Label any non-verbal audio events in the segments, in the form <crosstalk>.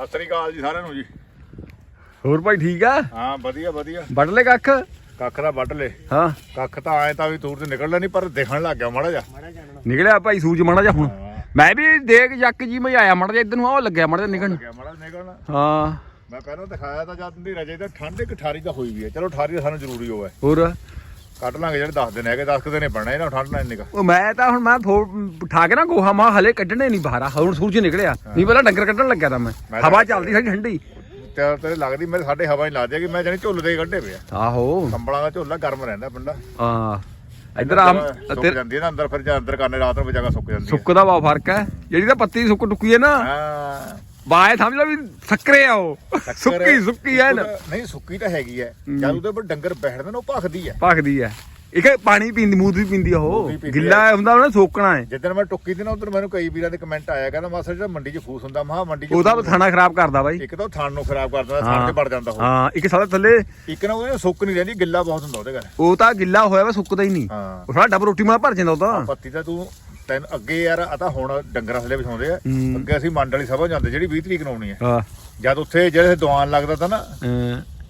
ਸਤਿ ਸ੍ਰੀ ਅਕਾਲ ਜੀ ਸਾਰਿਆਂ ਨੂੰ ਜੀ। ਹੋਰ ਭਾਈ ਠੀਕ ਆ? ਹਾਂ ਵਧੀਆ ਵਧੀਆ। ਵੱਢ ਲੈ ਕੱਖ? ਕੱਖ ਦਾ ਵੱਢ ਲੇ ਹਾਂ। ਕੱਖ ਤਾਂ ਆਏ ਤਾਂ ਵੀ ਤੂਰ ਤੇ ਨਿਕਲਦਾ ਨਹੀਂ ਪਰ ਦਿਖਣ ਲੱਗ ਗਿਆ ਮਾੜਾ ਜਾ ਨਿਕਲਿਆ ਭਾਈ ਸੂਰਜ ਮਾੜਾ ਜਿਹਾ ਹੁਣ। ਮੈਂ ਵੀ ਦੇਖ ਜੱਕ ਜੀ ਮੈਂ ਆਇਆ ਮਾੜਾ ਜਿਹਾ ਇੱਧਰ ਨੂੰ ਆਹ ਲੱਗਿਆ ਮਾੜਾ ਨਿਕਲਣ। ਮਾੜਾ ਨਿਕਲਣਾ। ਹਾਂ। ਮੈਂ ਪਹਿਲਾਂ ਦਿਖਾਇਆ ਤਾਂ ਜਦ ਨਹੀਂ ਰਜੇ ਤਾਂ ਠੰਡ ਇੱਕ ਠਾਰੀ ਤਾਂ ਹੋਈ ਵੀ ਹੈ। ਚਲੋ ਠਾਰੀ ਤਾਂ ਸਾਨੂੰ ਜ਼ਰੂਰੀ ਹੋਵੇ ਹੋਰ? ਕੱਢ ਲਾਂਗੇ ਜਿਹੜੇ 10 ਦਿਨ ਹੈਗੇ 10 ਦਿਨੇ ਬਣਨਾ ਇਹਨਾਂ ਠੰਡ ਨਾਲ ਨਿਕਲ ਉਹ ਮੈਂ ਤਾਂ ਹੁਣ ਮੈਂ ਥੋ- ਉਠਾ ਕੇ ਨਾ ਗੋਹਾ ਮਾ ਹਲੇ ਕੱਢਣੇ ਨਹੀਂ ਬਾਹਰ ਹੁਣ ਸੂਰਜ ਨਿਕਲਿਆ। ਨਹੀਂ ਪਹਿਲਾਂ ਡੰਗਰ ਕੱਢਣ ਲੱਗਿਆ ਤਾਂ ਮੈਂ। ਮੈਂ ਤਾਂ- ਹਵਾ ਚੱਲਦੀ ਸੀ ਠੰਡੀ। ਤੇ ਤੇਰੇ ਲੱਗਦੀ ਮੇਰੇ ਸਾਡੇ ਹਵਾ ਹੀ ਲਾ ਦਿਆ ਕਿ ਮੈਂ ਜਾਨੀ ਝੁੱਲ ਦੇ ਕੱਢੇ ਪਿਆ ਆਹੋ। ਕੰਬਲਾਂ ਦਾ ਝੁੱਲਾ ਗਰਮ ਰਹਿੰਦਾ ਪਿੰਡਾ। ਹਾਂ। ਇੱਧਰ ਆ ਸੁੱਕ ਜਾਂਦੀ ਹੈ ਨਾ ਅੰਦਰ ਫਿਰ ਜਾਂ ਅੰਦਰ ਕਰਨੇ ਰਾਤ ਨੂੰ ਵਜਾਗਾ ਸੁੱਕ ਜਾਂਦੀ ਹੈ। ਸੁੱਕ ਦਾ ਬਹੁਤ ਫ਼ਰਕ ਹੈ। ਜਿਹੜੀ ਤਾਂ ਪੱਤੀ ਸੁੱਕ ਟੁੱਕੀ ਹੈ ਨਾ ਹਾਂ। ਬਾਏ ਸਮਝ ਲਓ ਵੀ ਸੱਕਰੇ ਆ ਉਹ। ਸੁੱਕੀ ਸੁੱਕੀ ਹੈ ਨਾ। ਨਹੀਂ ਸੁੱਕੀ ਤਾਂ ਹੈਗੀ ਹੈ। ਜਦ ਉਹਦੇ ਉੱਪਰ ਡੰਗਰ ਬੈਠਦੇ ਨੇ ਉਹ ਭਖਦੀ ਹੈ ਭਖਦੀ ਹੈ ਇੱਕ ਪਾਣੀ ਪੀਂਦੀ ਮੂਤ ਵੀ ਪੀਂਦੀ ਆ ਉਹ। ਗਿੱਲਾ ਹੁੰਦਾ ਉਹਨੇ ਸੋਕਣਾ ਹੈ ਜਿੱਦਣ ਮੈਂ ਟੁੱਕੀ ਦੀ ਨਾ ਉਧਰ ਮੈਨੂੰ ਕਈ ਵੀਰਾਂ ਦੇ ਕਮੈਂਟ ਆਇਆ ਕਹਿੰਦਾ ਮਾਸਟਰ ਜਿਹੜਾ ਮੰਡੀ 'ਚ ਫੂਸ ਹੁੰਦਾ ਮਹਾ ਮੰਡੀ 'ਚ ਉਹਦਾ ਥਾਣਾ ਖਰਾਬ ਕਰਦਾ ਬਾਈ। ਇੱਕ ਤਾਂ ਉਹ ਥਣ ਨੂੰ ਖਰਾਬ ਕਰ ਦਿੰਦਾ ਥਣ ਤੇ ਵੜ ਜਾਂਦਾ ਉਹ। ਹਾਂ ਇੱਕ ਸਾਲਾ ਥੱਲੇ ਇੱਕ ਨਾ ਉਹਦੇ ਸੁੱਕ ਨਹੀਂ ਰਹਿੰਦੀ ਗਿੱਲਾ ਬਹੁਤ ਹੁੰਦਾ ਉਹਦੇ ਘਰ। ਉਹ ਤਾਂ ਗਿੱਲਾ ਹੋਇਆ ਵਾ ਸੁੱਕਦਾ ਹੀ ਨਹੀਂ। ਹਾਂ। ਉਹ ਸਾਲਾ ਡੱਬ ਰੋਟੀ ਮਾਰ ਭਰ ਜਾਂਦਾ ਉਹ ਤਾਂ। ਪੱਤੀ ਤਾਂ ਤੂੰ ਤੈਨੂੰ ਅੱਗੇ ਯਾਰ ਆ ਤਾਂ ਹੁਣ ਡੰਗਰਾਂ ਥੱਲੇ ਵਿਛਾਉਂਦੇ ਆ। ਅੱਗੇ ਅਸੀਂ ਮੰਡ ਵਾਲੀ ਸਭਾ ਜਾਂਦੇ ਜਿਹੜੀ 20 ਤਰੀਕ ਨੂੰ ਆਉਣੀ ਹੈ ਹਾਂ। ਜਦ ਉੱਥੇ ਜਿਹੜੇ ਦੀਵਾਨ ਲੱਗਦਾ ਤਾਂ ਨਾ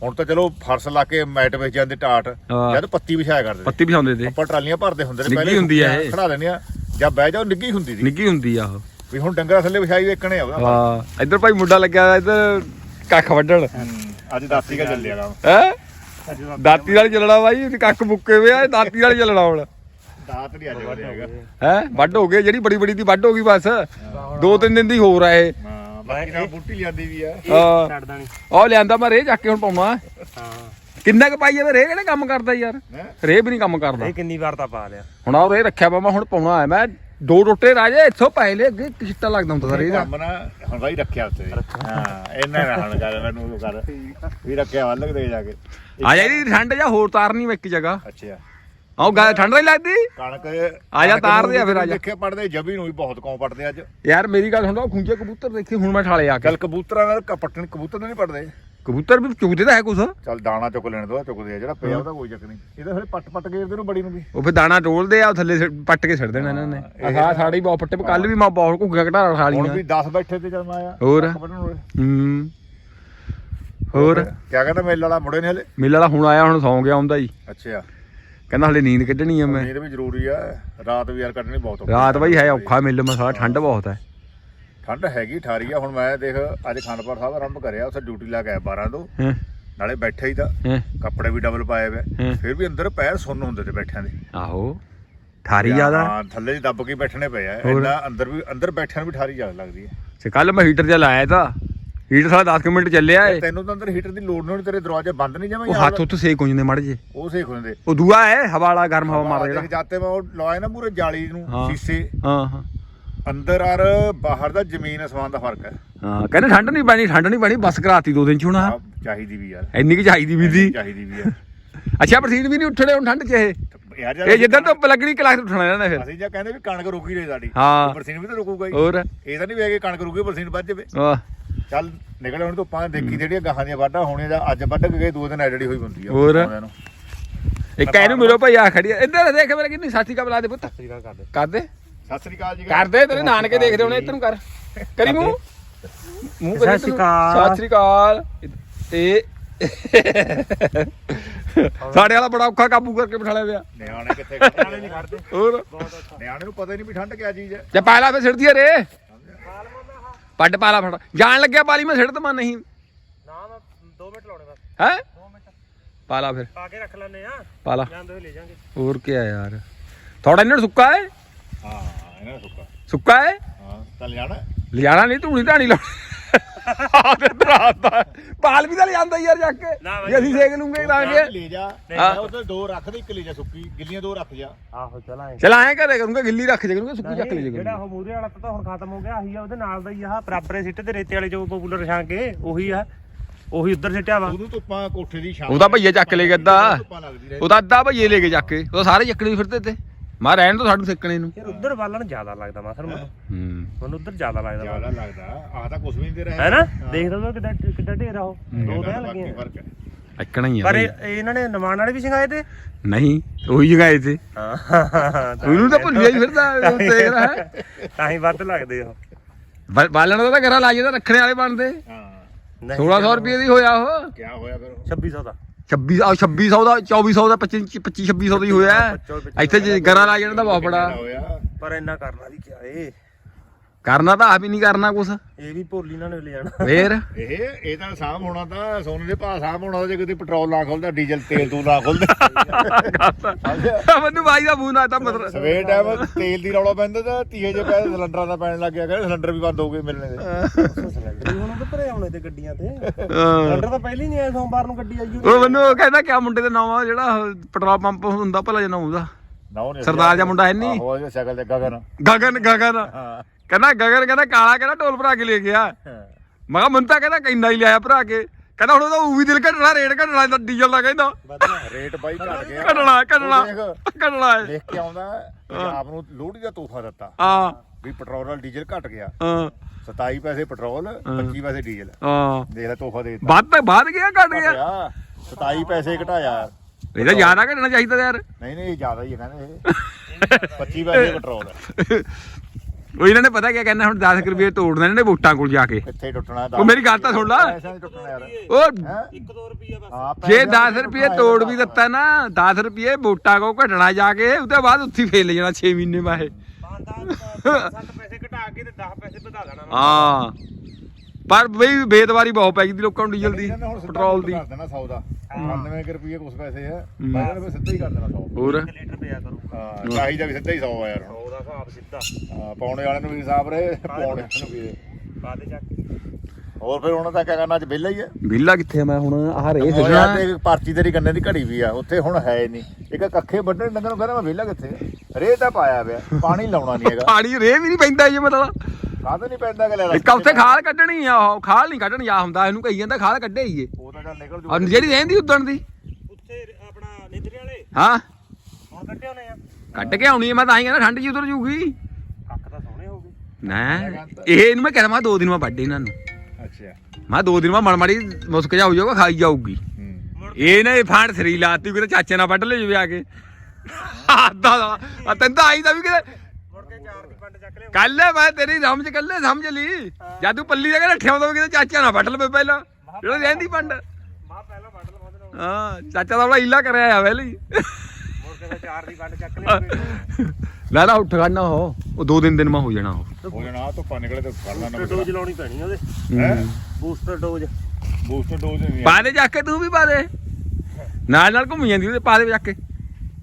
ਹੁਣ ਤਾਂ ਚਲੋ ਫਰਸ਼ ਲਾ ਕੇ ਮੈਟ ਵਿੱਚ ਜਾਂਦੇ ਟਾਟ। ਜਦ ਪੱਤੀ ਵਿਛਾਇਆ ਕਰਦੇ। ਪੱਤੀ ਵਿਛਾਉਂਦੇ ਤੇ। ਆਪਾਂ ਟਰਾਲੀਆਂ ਭਰਦੇ ਹੁੰਦੇ ਨੇ ਨਿੱਘੀ ਹੁੰਦੀ ਆ। ਖੜਾ ਲੈਂਦੇ ਆ ਜਾਂ ਬਹਿ ਜਾਓ ਨਿੱਗੀ ਹੁੰਦੀ ਸੀ। ਨਿੱਗੀ ਹੁੰਦੀ ਆ ਉਹ। ਵੀ ਹੁਣ ਡੰਗਰਾਂ ਥੱਲੇ ਵਿਛਾਈ ਵੇਖਣੇ ਆ ਹਾਂ। ਇੱਧਰ ਭਾਈ ਮੁੰਡਾ ਲੱਗਿਆ ਹੋਇਆ, ਇੱਧਰ ਕੱਖ ਵੱਢਣ। ਅੱਜ ਦਾਤੀ ਕਾ ਚੱਲਿਆ। ਹੈ? ਦਾਤੀ ਨਾਲ ਚੱਲਣਾ ਬਾਈ ਕੱਖ ਮੁੱਕੇ ਵੇ ਆ ਦਾਤੀ ਨਾਲ ਚੱਲਣਾ ਹੁਣ। ਦਾਤ ਨਹੀਂ ਅੱਜ ਵਧਿਆ ਹੈਗਾ। ਹੈ? ਵੱਢ ਹੋ ਗਏ ਜਿਹੜੀ ਬੜੀ ਬੜੀ ਦੀ ਵੱਢ ਹੋ ਗਈ ਬਸ। ਦੋ ਤਿੰਨ ਦਿਨ ਦੀ ਹੋਰ ਆ ਇਹ। ਹਾਂ ਬਾਕੀ ਨਾਲ ਬੂਟੀ ਲਿਆਂਦੀ ਵੀ ਆ। ਹਾਂ। ਛੱਡਦਾ ਨਹੀਂ ਉਹ ਲਿਆਂਦਾ ਮੈਂ ਰੇ ਚੱਕ ਕੇ ਹੁਣ ਪਾਉਣਾ। ਹਾਂ। ਕਿੰਨਾ ਕੁ ਪਾਈਏ ਵੇ? ਰੇ ਕਿਹੜੇ ਕੰਮ ਕਰਦਾ ਯਾਰ? ਹੈਂ? ਰੇ ਵੀ ਨਹੀਂ ਕੰਮ ਕਰਦਾ। ਇਹ ਕਿੰਨੀ ਵਾਰ ਤਾਂ ਪਾ ਲਿਆ। ਹੁਣ ਆ ਰੇ ਰੱਖਿਆ ਵਾ ਮੈਂ ਹੁਣ ਪਾਉਣਾ ਹੈ ਮੈਂ ਦੋ ਟੋਟੇ ਰਾਜੇ ਇੱਥੋਂ ਪੈ ਲੈ ਅੱਗੇ ਕਿਸ਼ਤਾ ਲੱਗਦਾ ਹੁੰਦਾ ਰੇ ਦਾ। ਕੰਮ ਨਾ ਹੁਣ ਬਾਈ ਰੱਖਿਆ ਉੱਤੇ ਹਾਂ ਇੰਨਾ ਨਾ ਹੁਣ ਕਰ ਮੈਨੂੰ ਉਹ ਕਰ ਵੀ ਰੱਖਿਆ ਵੱਲ ਕਿਤੇ ਜਾ ਕੇ। ਆ ਜਾ ਇਹਦੀ ਠੰਡ ਜਾਂ ਹੋਰ ਤਾਰਨੀ ਮੈਂ ਇੱਕ ਜਗ੍ਹਾ। ਅੱਛਾ। ਆਹ ਗਾ ਠੰਡ ਨਹੀਂ ਲੱਗਦੀ? ਕਣਕ ਆ ਜਾ ਤਾਰ ਦੇ ਆ ਫਿਰ ਆ ਜਾ। ਦੇਖਿਆ ਪੜਦੇ ਜਬੀ ਨੂੰ ਵੀ ਬਹੁਤ ਕੌਂ ਪੜਦੇ ਅੱਜ। ਯਾਰ ਮੇਰੀ ਗੱਲ ਸੁਣਦਾ ਖੁੰਝੇ ਕਬੂਤਰ ਦੇਖੀ ਹੁਣ ਮੈਂ ਠਾਲੇ ਆ ਕੇ। ਕੱਲ ਕਬੂਤਰਾਂ ਨਾਲ ਕ- ਪੱਟਣ ਕਬੂਤਰ ਨਹੀਂ ਪੜਦੇ। ਕਬੂਤਰ ਵੀ ਚੁਗਦੇ ਤਾਂ ਹੈ ਕੁਛ। ਚੱਲ ਦਾਣਾ ਚੁੱਕ ਲੈਣ ਦੋ ਚੁੱਕਦੇ ਆ ਜਿਹੜਾ ਪਿਆ ਉਹਦਾ ਕੋਈ ਚੱਕ ਨਹੀਂ। ਇਹਦੇ ਹਲੇ ਪੱਟ ਪੱਟ ਗੇਰਦੇ ਨੂੰ ਬੜੀ ਨੂੰ ਵੀ। ਉਹ ਫਿਰ ਦਾਣਾ ਟੋਲਦੇ ਆ ਥੱਲੇ ਪੱਟ ਕੇ ਛੱਡ ਦੇਣਾ ਇਹਨਾਂ ਨੇ। ਆਹ ਸਾੜੀ ਬਹੁਤ ਪੱਟੇ ਕੱਲ ਵੀ ਮੈਂ ਬਹੁਤ ਘੁੱਗਾ ਘਟਾਰਾ ਖਾ ਹੁਣ ਲਈਆਂ ਵੀ 10 ਬੈਠੇ ਤੇ ਜਦ ਮੈਂ ਆਇਆ ਹੋਰ? ਹੂੰ। ਹੋਰ ਕਿਆ ਕਹਿੰਦਾ ਮੇਲੇ ਵਾਲਾ ਮੁੜੇ ਨੇ ਹਲੇ? ਮੇਲਾ ਵਾਲਾ ਹੁਣ ਆਇਆ ਹੁਣ ਸੌਂ ਗਿਆ ਹੁੰਦਾ ਜੀ ਅੱਛਾ। ਕਹਿੰਦਾ ਹਲੇ ਨੀਂਦ ਕੱਢਣੀ ਆ ਮੈਂ। ਨੀਂਦ ਵੀ ਜ਼ਰੂਰੀ ਆ। ਰਾਤ ਵੀ ਯਾਰ ਕੱਢਣੀ ਬਹੁਤ ਔਖੀ ਰਾਤ ਬਾਈ ਹੈ ਔਖਾ ਮੇਲੇ ਮੈਂ ਸਾਲਾ ਠੰਡ ਬਹੁਤ ਹੈ ਠੰਡ ਹੈਗੀ ਠਾਰੀ ਆ। ਹੁਣ ਮੈਂ ਦੇਖ ਅੱਜ ਖੰਡਪੁਰ ਸਾਹਿਬ ਆਰੰਭ ਕਰਿਆ ਉੱਥੇ ਡਿਊਟੀ ਲਾ ਕੇ ਆਇਆ 12 ਤੋਂ। ਨਾਲੇ ਬੈਠੇ ਹੀ ਤਾਂ। ਕੱਪੜੇ ਵੀ ਡਬਲ ਪਾਏ ਵੇ। ਫਿਰ ਵੀ ਅੰਦਰ ਪੈਰ ਸੁੰਨ ਹੁੰਦੇ ਤੇ ਬੈਠਿਆਂ ਦੇ। ਆਹੋ ਠਾਰੀ ਜ਼ਿਆਦਾ ਹਾਂ ਥੱਲੇ ਹੀ ਦੱਬ ਕੇ ਬੈਠਣੇ ਪਏ ਆ? ਇੰਨਾ ਅੰਦਰ ਵੀ ਅੰਦਰ ਬੈਠਿਆਂ ਵੀ ਠਾਰੀ ਜ਼ਿਆਦਾ ਲੱਗਦੀ ਹੈ ਤੇ ਕੱਲ ਮੈਂ ਹੀਟਰ ਜਿਹਾ ਲਾਇਆ ਤਾਂ। ਹੀਟਰ ਸਾਲਾ 10 ਕੁ ਮਿੰਟ ਚੱਲਿਆ ਏ। ਤੈਨੂੰ ਤਾਂ ਅੰਦਰ ਹੀਟਰ ਦੀ ਲੋੜ ਨਹੀਂ ਤੇਰੇ ਦਰਵਾਜ਼ੇ ਬੰਦ ਨਹੀਂ ਜਾਵੇਂ ਉਹ ਹੱਥ ਉੱਤੇ ਸੇਕ ਹੋ ਜਾਂਦੇ ਮੜ ਜੇ ਉਹ ਸੇਖ ਹੁੰਦੇ ਉਹ ਦੂਆ ਹੈ ਹਵਾ ਵਾਲਾ ਗਰਮ ਹਵਾ ਮਾਰਦਾ ਜਿਹੜਾ ਜਾਤੇ ਮੈਂ ਉਹ ਲਵਾਏ ਨਾ ਪੂਰੇ ਜਾਲੀ ਨੂੰ ਹਾਂ। ਸ਼ੀਸ਼ੇ। ਹਾਂ ਹਾਂ। ਅੰਦਰ ਔਰ ਬਾਹਰ ਦਾ ਜ਼ਮੀਨ ਅਸਮਾਨ ਦਾ ਫ਼ਰਕ ਹੈ। ਹਾਂ ਕਹਿੰਦੇ ਠੰਡ ਨਹੀਂ ਪੈਣੀ ਠੰਡ ਨਹੀਂ ਪੈਣੀ ਬਸ ਕਰਾਤੀ ਦੋ ਦਿਨ ਚ ਹੁਣ ਚਾਹੀਦੀ ਵੀ ਯਾਰ। ਇੰਨੀ ਕਿ ਚਾਹੀਦੀ ਵੀ ਦੀ। ਚਾਹੀਦੀ ਵੀ ਹੈ। ਅੱਛਾ ਪ੍ਰਸੀਨ ਵੀ ਨਹੀਂ ਉੱਠਣੇ ਹੁਣ ਠੰਡ ਚ ਇਹ। ਯਾਰ ਇਹ ਜਿੱਦਾਂ ਧੁੱਪ ਲੱਗਣੀ ਕਲਾਸ ਉੱਠਣਾ ਇਹਨਾਂ ਨੇ ਫਿਰ। ਅਸੀਂ ਜਾਂ ਕਹਿੰਦੇ ਵੀ ਕਣਕ ਰੁਕੀ ਰਹੀ ਸਾਡੀ। ਹਾਂ। ਵੀ ਤਾਂ ਰੁਕੂਗਾ ਹੀ। ਹੋਰ? ਇਹ ਤਾਂ ਨਹੀਂ ਵੇ ਕਿ ਕਣਕ ਰੁਕੀ ਬਰਸੀਨ ਵੱਜ ਜਾਵੇ। ਵਾਹ। ਚੱਲ ਨਿਕਲ ਹੁਣ ਧੁੱਪਾਂ ਦੇਖੀ ਜਿਹੜੀਆਂ ਗਾਹਾਂ ਦੀਆਂ ਵਾਢਾਂ ਹੋਣੀਆਂ ਜਾਂ ਅੱਜ ਵੱਢ ਕੇ ਗਏ ਦੋ ਦਿਨ ਐਡੜੀ ਹੋਈ ਹੁੰਦੀ ਆ ਹੋਰ? ਆਉਂਦਿਆਂ ਨੂੰ। ਇੱਕ ਇਹਨੂੰ ਮਿਲੋ ਭਾਈ ਆ ਖੜੀ ਆ। ਇੱਧਰ ਦੇਖ ਮੇਰੇ ਕਿੰਨੀ ਸਾਥੀ ਕਾ ਬੁਲਾ ਦੇ ਪੁੱਤ। ਕਰਦੇ? ਸਤਿ ਸ੍ਰੀ ਅਕਾਲ ਜੀ ਕਰਦੇ ਤੇਰੇ ਨਾਨਕੇ ਦੇਖਦੇ ਹੋਣੇ ਇੱਧਰ ਨੂੰ ਕਰ ਕਰੀ ਮੂੰਹ? ਮੂੰਹ ਕਰੀ ਸਤਿ ਸ਼੍ਰੀ ਅਕਾਲ। ਸਤਿ ਸ੍ਰੀ ਅਕਾਲ। ਤੇ ਸਾਡੇ ਵਾਲਾ ਬੜਾ ਔਖਾ ਕਾਬੂ ਕਰਕੇ ਬਿਠਾਲਿਆ ਪਿਆ ਨਿਆਣੇ ਕਿੱਥੇ ਨਿਆਣੇ ਨਹੀਂ ਖੜਦੇ ਹੋਰ? ਨਿਆਣੇ ਨੂੰ ਪਤਾ ਹੀ ਨਹੀਂ ਵੀ ਠੰਡ ਕਿਆ ਚੀਜ਼ ਹੈ। ਜੇ ਪਾਲਾ ਫੇ ਸਿੜਦੀ ਰੇ। ਪੱਡ ਪਾਲਾ ਫੜ। ਜਾਣ ਲੱਗਿਆ ਪਾਲੀ ਮੈਂ ਸਿੜ ਦਮਾ ਨਹੀਂ। ਨਾ ਮੈਂ 2 ਮਿੰਟ ਲਾਉਣੇ ਬਸ। ਹੈ? 2 ਮਿੰਟ। ਪਾਲਾ ਫਿਰ। ਪਾ ਕੇ ਰੱਖ ਲੈਨੇ ਆ ਪਾਲਾ ਜਾਂਦੇ ਹੋਏ ਲੈ ਜਾਾਂਗੇ। ਹੋਰ ਕੀ ਆ ਯਾਰ। ਥੋੜਾ ਇਹਨਾਂ ਨੂੰ ਸੁੱਕਾ ਹੈ ਹਾਂ ਇਹਨਾਂ ਦਾ ਸੁੱਕਾ। ਸੁੱਕਾ ਹੈ ਹਾਂ ਚੱਲ ਜਾਣਾ ਲਿਆਣਾ ਨਹੀਂ ਧੂਣੀ ਧਾਣੀ ਲਾਉਣੀ। ਆ ਤੇ ਦਰਾਦਾ ਪਾਲ ਵੀ ਤਾਂ ਲਿਆਂਦਾ ਯਾਰ ਜਾ ਕੇ। ਨਾ ਬਾਈ। ਜੇ ਅਸੀਂ ਸੇਕ ਲੂੰਗੇ ਲਾਂਗੇ। ਲੈ ਜਾ। ਹਾਂ। ਉੱਥੇ ਦੋ ਰੱਖ ਦੇ ਇੱਕ ਲੈ ਜਾ ਸੁੱਕੀ ਗਿੱਲੀਆਂ ਦੋ ਰੱਖ ਜਾ। ਆਹੋ ਚਲਾਂਗੇ ਚਲ ਐਂ ਕਰੇ ਕਰੂੰਗਾ ਗਿੱਲੀ ਰੱਖ ਜਾ ਕਰੂੰਗਾ ਸੁੱਕੀ ਚੱਕ ਲੈ ਜਾ ਜਿਹੜਾ ਕਰੂੰਗਾ ਉਹ ਮੂਰੇ ਵਾਲਾ ਤਾਂ ਹੁਣ ਖਤਮ ਹੋ ਗਿਆ ਆਹੀ ਆ ਉਹਦੇ ਨਾਲ ਦਾ ਹੀ ਆ ਬਰਾਬਰੇ ਸਿੱਟ ਤੇ ਰੇਤੇ ਵਾਲੇ ਜੋ ਪਪੂਲਰ ਛਾਂਗੇ ਉਹੀ ਆ ਉਹੀ ਉੱਧਰ ਸਿੱਟਿਆ ਵਾ। ਉਹਨੂੰ ਧੁੱਪਾਂ ਕੋਠੇ ਦੀ ਛਾਂ ਉਹਦਾ ਭਈਆ ਚੱਕ ਲੈ ਗਿਆ ਅੱਧਾ। ਧੁੱਪਾਂ ਲੱਗਦੀ ਰਹੇ ਉਹਦਾ ਅੱਧਾ ਭਈਏ ਲੈ ਕੇ ਜਾ ਕੇ ਉਹ ਸਾਰੇ ਚੱਕਣੇ ਫਿਰਦੇ ਤੇ। ਮੈਂ ਰਹਿਣ ਤੋਂ ਸਾਨੂੰ ਸਿੱਕਣੇ ਨੂੰ। ਯਾਰ ਉੱਧਰ ਬਾਲਣ ਜ਼ਿਆਦਾ ਲੱਗਦਾ ਮਾਸਰ ਮੈਨੂੰ। ਹੂੰ। ਮੈਨੂੰ ਉੱਧਰ ਜ਼ਿਆਦਾ ਲੱਗਦਾ ਵਾ। ਜ਼ਿਆਦਾ ਲੱਗਦਾ। ਆਹ ਤਾਂ ਕੁਝ ਵੀ ਨਹੀਂ ਦੇ ਰਿਹਾ ਹੈ ਨਾ? ਦੇਖਦਾ ਤਾਂ ਕਿੱਦਾਂ ਕਿੱਦਾਂ ਢੇਰਾ ਉਹ। ਦੋ ਤਾਂ ਬਾਕੀ ਲੱਗੀਆਂ। ਫ਼ਰਕ ਹੈ। ਇੱਕਣਾ ਹੀ ਆ ਪਰ ਬਈ। ਇਹ- ਇਹ ਇਹਨਾਂ ਨੇ ਨਿਮਾਣ ਵਾਲੇ ਵੀ ਸਿੰਗਾਏ ਤੇ? ਨਹੀਂ ਉਹੀ ਇਹ ਤੇ ਹਾਂ ਉਹਨੂੰ ਤਾਂ ਭੁੱਲਿਆ ਹੀ ਫਿਰਦਾ ਉਹ ਦੇਖ ਰਿਹਾ ਹੈ ਤਾਂ ਹੀ ਵੱਧ ਲੱਗਦੇ ਆ ਬਾ- ਬਾਲਣ ਦਾ ਤਾਂ ਘਰਾਂ ਲਾਈਏ ਤਾਂ ਰੱਖਣੇ ਵਾਲੇ ਬਣਦੇ। ਹਾਂ। ਨਹੀਂ 1600 ਰੁਪਏ ਦੀ ਹੋਇਆ ਉਹ। ਕੀ ਹੋਇਆ ਫਿਰ 2600 ਦਾ। 26 ਆ 2600 ਦਾ 2400 ਦਾ 25 25 2600 ਦਾ ਹੀ ਹੋਇਆ। ਇੱਥੇ ਜੇ ਗਰਾਂ ਲਾ ਜਾਣ ਦਾ ਬਹੁਤ ਬੜਾ। ਪਰ ਇੰਨਾ ਕਰਨਾ ਵੀ ਕਿਆ ਏ? ਕਰਨਾ ਤਾਂ ਆਪ ਹੀ ਨਹੀਂ ਕਰਨਾ ਕੁਛ। ਇਹ ਵੀ ਭੋਲੀ ਨਾਲ ਲੈ ਜਾਣਾ ਫੇਰ? ਇਹ ਇਹ ਤਾਂ ਸਾਹਮ ਹੋਣਾ ਤਾਂ ਸੋਨੇ ਦੇ ਭਾਅ ਸਾਹਮ ਹੋਣਾ ਜੇ ਕਿਤੇ ਪੈਟਰੋਲ ਨਾ ਖੁੱਲਦਾ ਡੀਜ਼ਲ ਤੇਲ ਤੂੰ ਨਾ ਖੁੱਲਦਾ। ਮੈਨੂੰ ਬਾਈ ਦਾ ਫੋਨ ਆਇਆ ਮਤਲਬ ਸਵੇਰ ਟਾਈਮ ਤੇਲ ਦੀ ਰੌਲਾ ਪੈਂਦਾ ਤਾਂ ਤੀਏ ਜੇ ਪੈਸੇ ਸਿਲੰਡਰਾਂ ਦਾ ਪੈਣ ਲੱਗ ਗਿਆ ਕਹਿੰਦੇ ਸਿਲੰਡਰ ਵੀ ਬੰਦ ਹੋ ਗਏ ਮਿਲਣੇ ਦੇ। ਸਿਲੰਡਰ ਹੁਣ ਉਹਦੇ ਭਰੇ ਆਉਣੇ ਤੇ ਗੱਡੀਆਂ ਤੇ। ਸਿਲੰਡਰ ਤਾਂ ਪਹਿਲੀ ਨਹੀਂ ਆਇਆ ਸੋਮਵਾਰ ਨੂੰ ਗੱਡੀ ਆਈ ਉਹ ਮੈਨੂੰ ਉਹ ਕਹਿੰਦਾ ਕਿਆ ਮੁੰਡੇ ਦਾ ਨਾਮ ਆ ਜਿਹੜਾ ਉਹ ਪੈਟਰੋਲ ਪੰਪ ਹੁੰਦਾ ਭਲਾ ਜਨਾ ਸਰਦਾਰ ਜਿਹਾ ਮੁੰਡਾ ਹੈ ਨੀ? ਆਹੋ ਇਹ ਸ਼ਕਲ ਤੇ ਗਗਨ। ਗਗਨ ਗਗਨ। ਹਾਂ। ਕਹਿੰਦਾ ਗਗਨ ਕਹਿੰਦਾ ਕਾਲਾ ਕਹਿੰਦਾ ਟੋਲ ਭਰਾ ਕੇ ਲੈ ਗਿਆ। ਮੈਂ ਕਿਹਾ ਮੈਨੂੰ ਤਾਂ ਕਹਿੰਦਾ ਕਿੰਨਾ ਹੀ ਲਿਆਇਆ ਭਰਾ ਕੇ। ਕਹਿੰਦਾ ਹੁਣ ਉਹਦਾ ਉਹ ਵੀ ਦਿਲ ਘਟਣਾ ਰੇਟ ਘਟਣਾ ਇਹਦਾ ਡੀਜ਼ਲ ਦਾ ਕਹਿੰਦਾ। ਰੇਟ ਬਾਈ ਘਟ ਗਿਆ। ਘਟਣਾ ਘਟਣਾ ਦੇਖ, ਘਟਣਾ ਹੈ। ਲਿਖ ਕੇ ਆਉਂਦਾ ਪੰਜਾਬ ਨੂੰ ਲੋਹੜੀ ਦਾ ਤੋਹਫਾ ਦਿੱਤਾ। ਹਾਂ। ਵੀ ਪੈਟਰੋਲ ਨਾਲ ਡੀਜ਼ਲ ਘਟ ਗਿਆ। ਹਾਂ। 27 ਪੈਸੇ ਪੈਟਰੋਲ 25 ਪੈਸੇ ਡੀਜ਼ਲ। ਹਾਂ। ਦੇਖ ਲੈ ਤੋਹਫਾ ਦੇ ਦਿੱਤਾ। ਵੱਧ ਵੱਧ ਗਿਆ ਘਟ ਗਿਆ। ਘਟਿਆ 27 ਪੈਸੇ ਘਟਾਇਆ। ਇਹਦਾ ਜ਼ਿਆਦਾ ਘਟਣਾ ਚਾਹੀਦਾ ਯਾਰ। ਨਹੀਂ ਨਹੀਂ ਜ਼ਿਆਦਾ ਹੀ ਹੈ ਕਹਿੰਦੇ ਇਹ। 25 ਪੈਸੇ ਪੈਟਰੋਲ। ਹੈ <laughs> ਉਹ ਇਹਨਾਂ ਨੇ ਪਤਾ ਕਿਆ ਕਹਿੰਦਾ ਹੁਣ 10 ਰੁਪਏ ਤੋੜਨਾ ਇਹਨਾਂ ਨੇ ਵੋਟਾਂ ਕੋਲ ਜਾ ਕੇ। ਕਿੱਥੇ ਟੁੱਟਣਾ ਉਹ ਮੇਰੀ ਗੱਲ ਤਾਂ ਸੁਣ ਲਾ। ਪੈਸਾ ਨਹੀਂ ਟੁੱਟਣਾ ਯਾਰ। ਉਹ ਹੈ? 1-2 ਰੁਪਏ ਬਸ। ਜੇ ਪੈਸੇ 10 ਰੁਪਏ ਤੋੜ ਵੀ ਦਿੱਤਾ ਨਾ 10 ਰੁਪਏ ਵੋਟਾਂ ਕੋ ਘਟਣਾ ਜਾ ਕੇ ਉਹਦੇ ਬਾਅਦ ਉੱਥੇ ਫੇਲ ਲੈ ਜਾਣਾ 6 ਮਹੀਨੇ ਬਾਅਦ। 5-10 ਪੈਸੇ ਘਟਾ ਕੇ ਤੇ 10 ਪੈਸੇ ਵਧਾ ਦੇਣਾ। ਹਾਂ। ਪਰ ਬਈ ਬੇਦਵਾਰੀ ਬਹੁਤ ਪੈ ਗਈ ਲੋਕਾਂ ਨੂੰ ਡੀਜ਼ਲ ਦੀ ਇਹਨਾਂ ਨੇ ਹੁਣ ਸਿੱਧਾ ਪੈਟਰੋਲ ਦੀ। ਕਰ ਦੇਣਾ 100 ਦਾ। 99 ਰੁਪਏ ਕੁਝ ਪੈਸੇ ਹੈ। ਮੈਂ ਕਹਿੰਦਾ ਸਿੱਧਾ ਹੀ ਕਰ ਦੇਣਾ 100 ਹੋਰ? 1 ਲੀਟਰ ਪਿਆ ਕਰੂ। ਹਾਂ ਚਾਹੀਦਾ ਵੀ ਸਿੱਧਾ ਹੀ 100 ਆ ਯਾਰ। ਹੁਣ ਉਹਦਾ ਹਿਸਾਬ ਸਿੱਧਾ। ਹਾਂ, ਪਾਉਣੇ ਵਾਲੇ ਨੂੰ ਵੀ ਹਿਸਾਬ ਰਹੇ ਪਾਉਣੇ ਵਾਲੇ ਨੂੰ ਵੀ। ਬਾਦੇ ਚੱਕ। ਹੋਰ ਫਿਰ ਉਹਨਾਂ ਦਾ ਕਿਆ ਕਰਨਾ ਅੱਜ ਵਿਹਲਾ ਹੀ ਹੈ ਬਿੱਲਾ ਕਿੱਥੇ ਆ ਮੈਂ ਹੁਣ? ਆਹ ਰੇ ਉਹ ਯਾਰ ਤੇ ਪਰਚੀ ਤੇਰੀ ਗੰਨੇ ਦੀ ਘੜੀ ਵੀ ਆ ਉੱਥੇ ਹੁਣ ਹੈ ਨਹੀਂ। ਇੱਕ ਕੱਖੇ ਵੱਢਣ ਡੰਗਰ ਨੂੰ ਕਹਿੰਦਾ ਮੈਂ ਵਿਹਲਾ ਕਿੱਥੇ ਰੇਹ ਤਾਂ ਪਾਇਆ ਪਿਆ ਪਾਣੀ ਲਾਉਣਾ ਨਹੀਂ ਹੈਗਾ। ਪਾਣੀ ਰੇ ਵੀ ਨਹੀਂ ਪੈਂਦਾ ਇਹ ਮਤਲਬ। ਕਾਹਦੇ ਨਹੀਂ ਪੈਂਦਾ ਕਿ ਲੈ ਲੈ ਇੱਕ ਉੱਥੇ ਖਾਲ ਕੱਢਣੀ ਆ ਉਹ ਖਾਲ ਨਹੀਂ ਕੱਢਣੀ ਆ ਹੁੰਦਾ ਇਹਨੂੰ ਕਹੀ ਜਾਂਦਾ ਖਾਲ ਕੱਢੇ ਹੀਏ। ਉਹ ਤਾਂ ਚੱਲ ਨਿਕਲ ਔਰ ਜੂ ਜਿਹੜੀ ਰਹਿੰਦੀ ਉਦਣ ਦੀ। ਉੱਥੇ ਆਪਣਾ ਨਿਦਰੇ ਵਾਲੇ। ਹਾਂ। ਹੁਣ ਕੱਢੇ ਹੋਣੇ ਆ। ਕੱਢ ਕੇ ਆਉਣੀ ਆ ਮੈਂ ਤਾਂ ਹੀ ਕਹਿੰਦਾ ਠੰਡ ਜੀ ਉਧਰ ਜੂਗੀ। ਕੱਖ ਤਾਂ ਸੋਹਣੇ ਹੋ ਗਏ ਨਾ ਇਹ ਇਹਨੂੰ ਮੈਂ ਕਹਿੰਦਾ ਮੈਂ ਦੋ ਦਿਨ ਮੈਂ ਵੱਢੇ ਇਹਨਾਂ ਨੂੰ। ਅੱਛਾ। ਮੈਂ ਦੋ ਦਿਨ ਮੈਂ ਮੜੀ ਮੁਸਕ ਜਾ ਹੋ ਜਾਊਗਾ ਖਾਈ ਜਾਊਗੀ। ਇਹ ਨਾ ਇਹ ਫਾਂਡ ਸਰੀ ਲਾਤੀ ਕਿਤੇ ਚਾਚੇ ਨਾਲ ਵੱਢ ਲੈ ਜਵੇ ਆ ਕੇ। ਆਦਾ ਆ ਤੈਨੂੰ ਤਾਂ ਆਈ ਦਾ ਵੀ ਕਿਤੇ ਮੁੜ ਕੇ ਚਾਰ ਦੀ ਪੰਡ ਚੱਕ ਲਿਆ ਕੱਲ ਮੈਂ ਤੇਰੀ ਸਮਝ ਕੱਲੇ ਸਮਝ ਲਈ। ਜਦ ਤੂੰ ਪੱਲੀ ਜਗ੍ਹਾ ਰੱਖਿਆ ਹੁੰਦਾ ਵੀ ਕਿਤੇ ਚਾਚਾ ਨਾਲ ਵੱਢ ਲਵੇ ਪਹਿਲਾਂ। ਜਿਹੜਾ ਰਹਿੰਦੀ ਪੰਡ। ਮਾਂ ਪਹਿਲਾਂ ਵੱਢ ਲਵਾਂ ਤੇ ਹਾਂ ਚਾਚਾ ਦਾ ਬੜਾ ਈਲਾ ਕਰਿਆ ਆ ਪਹਿਲੇ ਹੀ ਮੁੜ ਕੇ ਚਾਰ ਦੀ ਪੰਡ ਚੱਕ ਲਿਆ <laughs> ਲੈ ਲਾ ਉੱਠ ਖੜਨਾ ਉਹ ਉਹ ਦੋ ਦਿਨ ਦਿਨ ਮੈਂ ਹੋ ਜਾਣਾ ਉਹ। ਹੋ ਜਾਣਾ ਧੁੱਪਾਂ ਨਿਕਲੇ ਤੇ ਫੜਨਾ ਨਾ ਬੂਸਟਰ ਡੋਜ਼ ਲਾਉਣੀ ਪੈਣੀ ਉਹਦੇ। ਹੈ। ਬੂਸਟਰ ਡੋਜ਼ ਬੂਸਟਰ ਡੋਜ਼ ਨਹੀਂ ਪਾ ਦੇ ਜਾ ਕੇ ਤੂੰ ਵੀ ਪਾ ਦੇ। ਨਾਲ ਨਾਲ ਘੁੰਮ ਜਾਂਦੀ ਉਹਦੇ ਪਾ ਦੇ ਜਾ ਕੇ।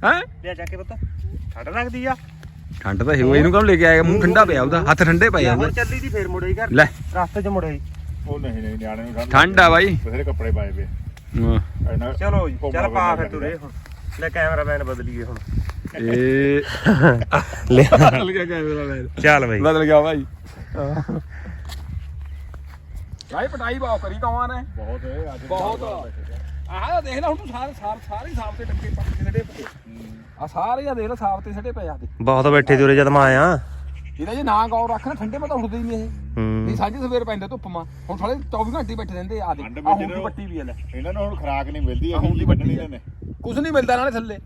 ਹੈ? ਕੇ ਪੁੱਤ। ਠੰਡ ਲੱਗਦੀ ਆ। ਠੰਡ ਤਾਂ ਹੋ ਇਹਨੂੰ ਕਮ ਲੈ ਕੇ ਆਇਆ? ਮੂੰਹ ਠੰਡਾ ਪਿਆ ਉਹਦਾ ਹੱਥ ਠੰਡੇ ਪਏ ਆ ਉਹਦੇ। ਚੱਲੀ ਦੀ ਫੇਰ ਮੁੜੇ ਘਰ। ਲੈ। ਰਸਤੇ 'ਚ ਮੁੜੇ ਉਹ ਨਹੀਂ ਨਹੀਂ ਨਿਆਣੇ ਨੂੰ ਠੰਡ ਆ ਬਾਈ। ਬਥੇਰੇ ਕੱਪੜੇ ਪਾਏ ਪਏ ਚਲੋ ਜੀ ਚੱਲ ਪਾ ਫਿਰ ਤੁਰੇ ਹੁਣ। ਲੈ ਕੈਮਰਾਮੈਨ ਬਦਲੀਏ ਹੁਣ। ਇਹ <laughs> ਲੈ। ਬਦਲ ਗਿਆ ਕੈਮਰਾ ਮੈਨ ਚੱਲ ਬਈ। ਬਦਲ ਗਿਆ ਭਾਈ। ਭਾਈ ਪਟਾਈ ਬਾਉ ਕਰੀ ਕੌਣ ਨੇ। ਬਹੁਤ ਹੈ ਅੱਜ ਬਹੁਤ। ਆਹ ਦੇਖ ਲੈ ਹੁਣ ਤੂੰ ਸਾਰੇ ਸਾਰੇ ਸਾਰੇ ਸਾਫ਼ ਤੇ ਡੱਕੇ ਪੱਕੇ ਸੜੇ ਪਏ। ਆ ਸਾਰੇ ਆ ਦੇਖ ਲੈ ਸਾਫ਼ ਤੇ ਸੜੇ ਪਏ ਆ ਦੇ ਬਹੁਤ ਬੈਠੇ ਤੁਰੇ ਜਦ ਮੈਂ ਆਇਆ। ਇਹਦਾ ਜੇ ਨਾ ਗੌਰ ਰੱਖਣਾ ਠੰਡੇ ਮਾ ਤਾਂ ਉੱਠਦੇ ਹੀ ਨਹੀਂ ਇਹ। ਹੂੰ। ਨਹੀਂ ਸਾਂਝੇ ਸਵੇਰ ਪੈਂਦੇ ਧੁੱਪ ਮਾ। ਹੁਣ ਸਾਲੇ 24 ਘੰਟੇ ਬੈਠੇ ਰਹਿੰਦੇ ਆ ਦੇ ਠੰਡ ਆ ਵਿੱਚ ਹੁਣ ਦੀ। ਪੱਟੀ ਵੀ ਆ ਲੈ। ਇਹਨਾਂ ਨੂੰ ਹੁਣ ਖਰਾਕ ਨਹੀਂ ਮਿਲਦੀ ਆਹ ਹੁਣ ਦੀ ਵੱਡੀ ਇਹਨਾਂ ਨੇ। ਕੁਝ ਨਹੀਂ ਮਿਲਦਾ ਨਾਲੇ ਥੱਲੇ।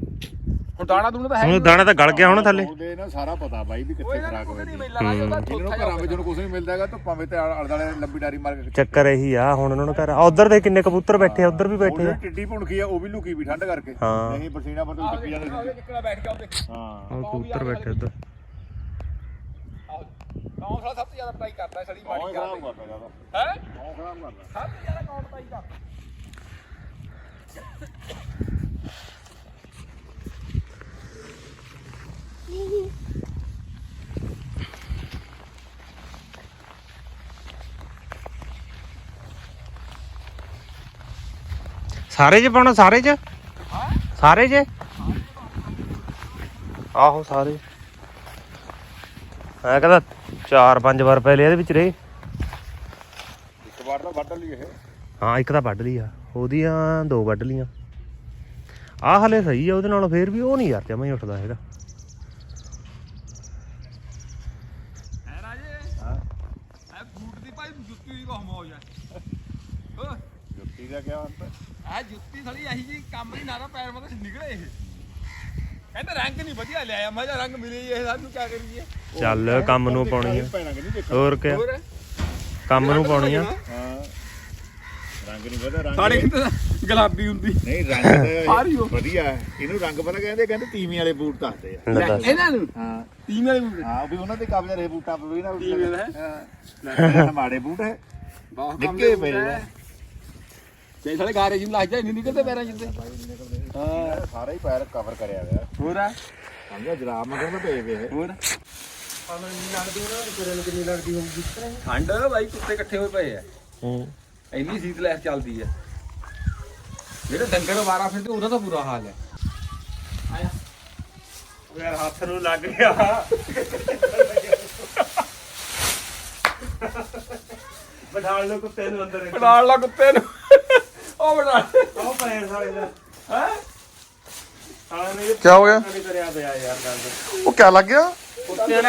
ਹੁਣ ਦਾਣਾ ਦੂਣਾ ਤਾਂ ਹੈ ਹੁਣ ਦਾਣਾ ਤਾਂ ਗਲ ਗਿਆ ਹੁਣ ਥੱਲੇ। ਉਹਦੇ ਨਾ ਸਾਰਾ ਪਤਾ ਬਾਈ ਵੀ ਕਿੱਥੇ ਖਰਾਕ ਨੂੰ ਕੁਝ ਹੋਏਗੀ ਨਹੀਂ ਮਿਲਣਾ ਜੀ ਉਹਦਾ ਇਹਨਾਂ ਨੂੰ ਘਰਾਂ ਵਿੱਚ ਨੂੰ ਕੁਝ ਨਹੀਂ ਮਿਲਦਾ ਹੈਗਾ ਧੁੱਪਾਂ ਵਿੱਚ ਤੇ ਦੁਆਲੇ ਲੰਬੀ ਡਾਰੀ ਮਾਰ ਕੇ ਚੱਕਰ ਇਹੀ ਆ ਹੁਣ ਉਹਨਾਂ ਨੂੰ ਘਰ ਉਧਰ ਦੇ ਕਿੰਨੇ ਕਬੂਤਰ ਬੈਠੇ ਆ ਉਧਰ ਵੀ ਬੈਠੇ ਉਹਨੇ ਆ ਟਿੱਡੀ ਭੁਣਕੀ ਆ ਉਹ ਵੀ ਲੁਕੀ ਵੀ ਠੰਡ ਕਰਕੇ। ਹਾਂ। ਨਹੀਂ ਪਸੀਨਾ ਪਰ ਤੋਂ ਟੱਪੀ ਜਾਂਦੇ ਸੀ। ਕਿੱਕੜਾ ਬੈਠ ਗਿਆ ਉਹਦੇ ਹਾਂ। ਉਹ ਕਬੂਤਰ ਬੈਠੇ ਉਧਰ। ਕੌਣ ਸਾਲਾ ਸਭ ਤੋਂ ਜ਼ਿਆਦਾ ਪਟਾਈ ਕਰਦਾ ਸੜੀ ਕੌਣ ਮਾੜੀ ਖਰਾਬ ਕਰਦਾ ਕਰਦਾ ਜ਼ਿਆਦਾ। ਹੈ? ਕੌਣ ਖਰਾਬ ਕਰਦਾ ਸਭ ਤੋਂ ਜ਼ਿਆਦਾ ਕੌਣ ਪਟਾਈ ਕਰਦਾ? ਸਾਰੇ 'ਚ ਪਾਉਣਾ ਸਾਰੇ 'ਚ? ਸਾਰੇ 'ਚ ਆਹੋ ਸਾਰੇ। ਮੈਂ ਕਹਿੰਦਾ ਚਾਰ ਪੰਜ ਵਾਰ ਪਹਿਲੇ ਇਹਦੇ ਵਿੱਚ ਰਹੇ ਇੱਕ ਵਾਰ ਤਾਂ ਵੱਢ ਲਈ ਇਹ। ਹਾਂ ਇੱਕ ਤਾਂ ਵੱਢ ਲਈ ਆ। ਉਹਦੀਆਂ ਦੋ ਵੱਢ ਲੀਆਂ ਆ ਹਲੇ ਸਹੀ ਆ ਉਹਦੇ ਨਾਲੋਂ ਫੇਰ ਵੀ ਉਹ ਨਹੀਂ ਯਾਰ ਜਮਾ ਹੀ ਉੱਠਦਾ ਹੈਗਾ। ਹੈ ਰਾਜੇ ਹਾਂ ਇਹ ਬੂਟ ਦੀ ਭਾਈ ਜੁੱਤੀ ਦੀ ਬਹੁਤ ਮੌਜ ਹੈ ਓ ਜੁੱਤੀ ਦਾ ਕੀ ਅੰਤ? ਇਹ ਜੁੱਤੀ ਥੜੀ ਇਹੀ ਜੀ ਕੰਮ ਨਹੀਂ ਨਾ ਤਾਂ ਪੈਰ ਮਤ ਨਿਕਲੇ ਇਹ। ਕਹਿੰਦਾ ਰੰਗ ਨਹੀਂ ਵਧੀਆ ਲਿਆਇਆ। ਮੈਂ ਕਿਹਾ ਰੰਗ ਮਿਲੇ ਹੀ ਇਹ ਸਾਨੂੰ ਕੀ ਕਰੀਏ? ਚੱਲ ਕੰਮ ਨੂੰ ਪਾਉਣੀ ਆ। ਪੈਣਾ ਕਿ ਨਹੀਂ ਦੇਖੋ ਹੋਰ ਕਿਆ? ਹੋਰ? ਕੰਮ ਨੂੰ ਪਾਉਣੀ ਆ। ਹਾਂ। ਰੰਗ ਨਹੀਂ ਪਤਾ ਰੰਗ ਸਾਡੇ ਤਾਂ ਗੁਲਾਬੀ ਹੁੰਦੀ। ਨਹੀਂ ਰੰਗ ਸਾਰੀ ਤਾਂ ਉਹ। ਵਧੀਆ ਹੈ। ਇਹਨੂੰ ਰੰਗ ਪਤਾ ਕਹਿੰਦੇ ਕਹਿੰਦੇ ਤੀਵੀਂ ਵਾਲੇ ਬੂਟ ਦੱਸਦੇ ਆ। ਲੈ ਦੱਸ। ਇਹਨਾਂ ਨੂੰ? ਹਾਂ। ਤੀਨ ਵਾਲੇ ਬੂਟ? ਹਾਂ ਵੀ ਉਹਨਾਂ ਤੇ ਕਬਜ਼ਾ ਰਹੇ ਬੂਟਾਂ ਪਰ ਵੀ ਨਾ ਤੀਵੀਂ ਵਾਲਾ? ਹਾਂ। ਮਾੜੇ ਬੂਟ ਹੈ। ਬਹੁਤ ਨਿੱਕੇ ਪਏ ਆ। ਜੇ ਸਾਲੇ ਗਾਰੇ ਜਿਮ ਲੱਗ ਜਾਏ ਨਹੀਂ ਨਿਕਲਦੇ ਪੈਰਾਂ ਜਿੰਦੇ ਹਾਂ। ਸਾਰਾ ਹੀ ਪੈਰ ਕਵਰ ਕਰਿਆ ਹੋਇਆ। ਹੋਰ? ਆ ਸਮਝਿਆ ਜਰਾਬ ਮਗਰ ਨਾ ਪਏ ਵੇ। ਹੋਰ ਠੰਡ ਬਾਈ ਕੁੱਤੇ ਇਕੱਠੇ ਹੋਏ ਪਏ ਆ। ਹੂੰ। ਇੰਨੀ ਸੀਤ ਲੈਸ ਚੱਲਦੀ ਆ। ਜਿਹੜੇ ਡੰਗਰ ਵਾਰਾ ਫਿਰਦੇ ਉਹਦਾ ਤਾਂ ਬੁਰਾ ਹਾਲ ਹੈ ਆਇਆ। ਯਾਰ ਹੱਥ ਨੂੰ ਲੱਗ ਗਿਆ। ਬਿਠਾਲ ਲੋ ਕੁੱਤੇ ਨੂੰ ਅੰਦਰ। ਨਾਲ ਲਾ ਕੁੱਤੇ ਨੂੰ। ਉਹ ਹੋ? ਗਿਆ? ਉਹ ਕਿਆ ਲੱਗ ਗਿਆ? ਕੁੱਤੇ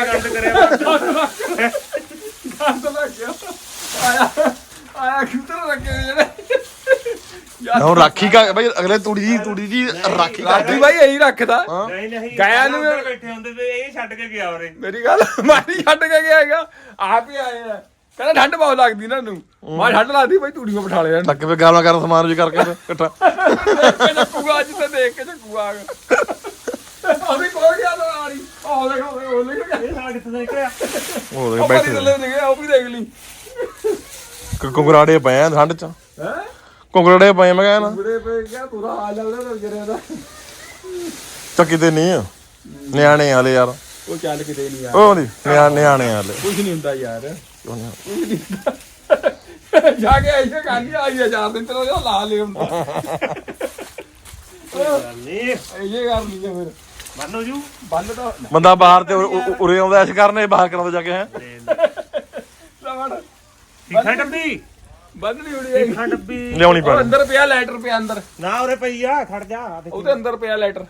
ਰਾਖੀ ਕਰ ਭਾਈ ਅਗਲੇ ਤੂੜੀ ਜੀ ਤੂੜੀ ਜੀ ਰਾਖੀ ਕਰਦੀ ਭਾਈ ਇਹੀ ਰੱਖਦਾ। ਨਹੀਂ ਨਹੀਂ ਗਾਇਆ ਨੂੰ ਬੈਠੇ ਹੁੰਦੇ ਤੇ ਇਹ ਛੱਡ ਕੇ ਗਿਆ ਉਰੇ। ਮੇਰੀ ਗੱਲ ਮਾਰੀ ਛੱਡ ਕੇ ਗਿਆ ਹੈਗਾ। ਆਪ ਹੀ ਆਇਆ ਕਹਿੰਦਾ ਠੰਡ ਬਹੁਤ ਲੱਗਦੀ ਨਾ ਨੂੰ ਮੈਂ ਠੰਡ ਲੱਗਦੀ ਬਈ ਤੂੜੀ ਮੈਂ ਬਿਠਾ ਲਿਆ। ਇਹਨੂੰ। ਟੱਕ ਪੇ ਗਾਲਾਂ ਕਰ ਸਮਾਨ ਵੀ ਕਰਕੇ ਇਕੱਠਾ। ਮੈਂ ਅੱਜ ਤੇ ਦੇਖ ਕੇ ਚੱਕੂਗਾ ਅਸੀਂ ਕੋਲ ਗਿਆ ਤਾਂ ਆਣੀ ਉਹ ਦੇਖ ਉਹ ਲੈ ਕੇ ਇਹ ਨਾਲ ਕਿੱਥੇ ਨਿਕਲਿਆ ਉਹ ਦੇਖ ਬੈਠੇ ਬੈਠੇ ਥੱਲੇ ਨਿਕਲੇ ਉਹ ਵੀ ਦੇਖ ਲਈ। ਕ- ਪਏ ਆ ਠੰਡ ਚ। ਹੈ? ਕੁੰਗਰਾੜੇ ਪਏ ਮੈਂ ਕਹਿੰਦਾ ਨਾ। ਬੁੜੇ ਪੇ ਗਿਆ ਪੂਰਾ ਹਾਲ ਆ ਉਹਦਾ ਜਰੇ ਦਾ ਚੱਕੀ ਤੇ ਨਹੀਂ ਆ। ਨਿਆਣੇ ਆ ਯਾਰ। ਉਹ ਚੱਲ ਕਿਤੇ ਨਹੀਂ ਯਾਰ ਉਹ ਨਹੀਂ ਨਿਆਣੇ ਵਾਲੇ ਆ ਹਲੇ। ਕੁਝ ਨਹੀਂ ਹੁੰਦਾ ਯਾਰ। ਕੁਝ ਨਹੀਂ ਹੁੰਦਾ। ਜਾ ਕੇ ਆਈਏ ਕਾਹਦੀ ਆਈ ਆ ਚਾਰ ਦਿਨ ਤੇਰਾ ਲਾ ਲਿਆ ਹੁੰਦਾ। ਨਹੀਂ ਇਹ ਕਰ ਲਈ ਫਿਰ। ਮੰਨੋ ਜੂ। ਬੰਦ ਤਾਂ ਬੰਦਾ ਬਾਹਰ ਤੇ ਉ- ਉ- ਉਰੇ ਆਉਂਦਾ ਐਸ਼ ਕਰਨੇ ਬਾਹਰ ਕਰਾਉਂਦਾ ਜਾ ਕੇ ਹੈ? ਲਵੜ ਠੀਕਾ ਡੱਬੀ? ਬੰਦ ਨਹੀਂ ਹੋਣੀ ਇਹ। ਠੀਕਾ ਡੱਬੀ। ਲਿਆਉਣੀ ਉਹ ਪੈਣੀ। ਅੰਦਰ ਪਿਆ ਲੈਟਰ ਪਿਆ ਅੰਦਰ। ਨਾ ਉਰੇ ਪਈ ਆ ਖੜ ਜਾ ਆ ਦੇਖ। ਉਹਦੇ ਅੰਦਰ ਪਿਆ ਲੈਟਰ।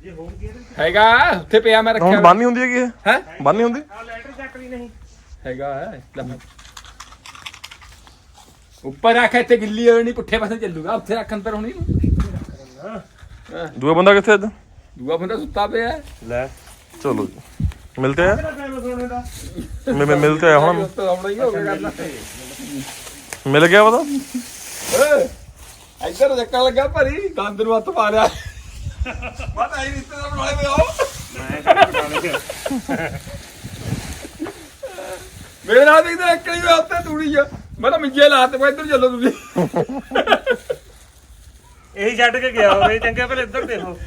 ਜੇ ਹੋ ਗਿਆ ਹੈਗਾ ਉੱਥੇ ਪਿਆ ਮੈਂ ਹੁਣ ਰੱਖਿਆ। ਬੰਨ ਹੁੰਦੀ ਹੈਗੀ ਇਹ? ਹੈ? ਬੰਨ ਹੁੰਦੀ? ਆ ਲੈਟਰ ਚੱਕ ਲਈ ਨਹੀਂ। ਹੈਗਾ ਹੈ ਲੈ। ਉੱਪਰ ਰੱਖ ਇੱਥੇ ਗਿੱਲੀ ਹੋਣੀ ਪੁੱਠੇ ਪਾਸੇ ਚੱਲੂਗਾ ਉੱਥੇ ਰੱਖ ਅੰਦਰ ਹੋਣੀ ਦੂਆ ਬੰਦਾ ਕਿੱਥੇ ਅੱਜ ਦੂਆ ਬੰਦਾ ਸੁੱਤਾ ਪਿਆ। ਹੈ। ਲੈ ਚਲੋ ਜੀ। ਮਿਲਤੇ ਆ। ਕਿਹੜਾ ਟਾਈਮ ਸੋਣੇ ਦਾ ਮਿ- ਮਿ- ਮਿਲਤੇ ਆ ਹੁਣ। ਉੱਤੇ ਆਉਣਾ ਹੀ ਮਿਲ ਗਿਆ ਪਤਾ ਓਏ ਇੱਧਰ ਲੱਗਾ ਭਰੀ ਦੰਦ ਨੂੰ ਹੱਥ ਪਾ ਲਿਆ। ਪਤਾ ਹੀ ਰਿਸ਼ਤੇਦਾਰ ਬਣਾਏ ਵੇ ਆਓ ਮੈਂ ਕਿਹੜਾ ਬਣਾ ਲਿਆ ਮੇਰੇ ਨਾਲ ਤਾਂ ਇੱਕ ਹੀ ਹੋਇਆ ਉੱਤੇ ਤੂੜੀ ਆ। ਮੈਂ ਤਾਂ ਮਿੰਜੇ ਲਾਤੇ ਮੈਂ ਇੱਧਰ ਚੱਲੋ ਤੁਸੀਂ। ਇਹੀ ਛੱਡ ਕੇ ਗਿਆ ਹੋਵੇ ਚੰਗੇ ਪਹਿਲੇ ਇੱਧਰ ਦੇਖੋ।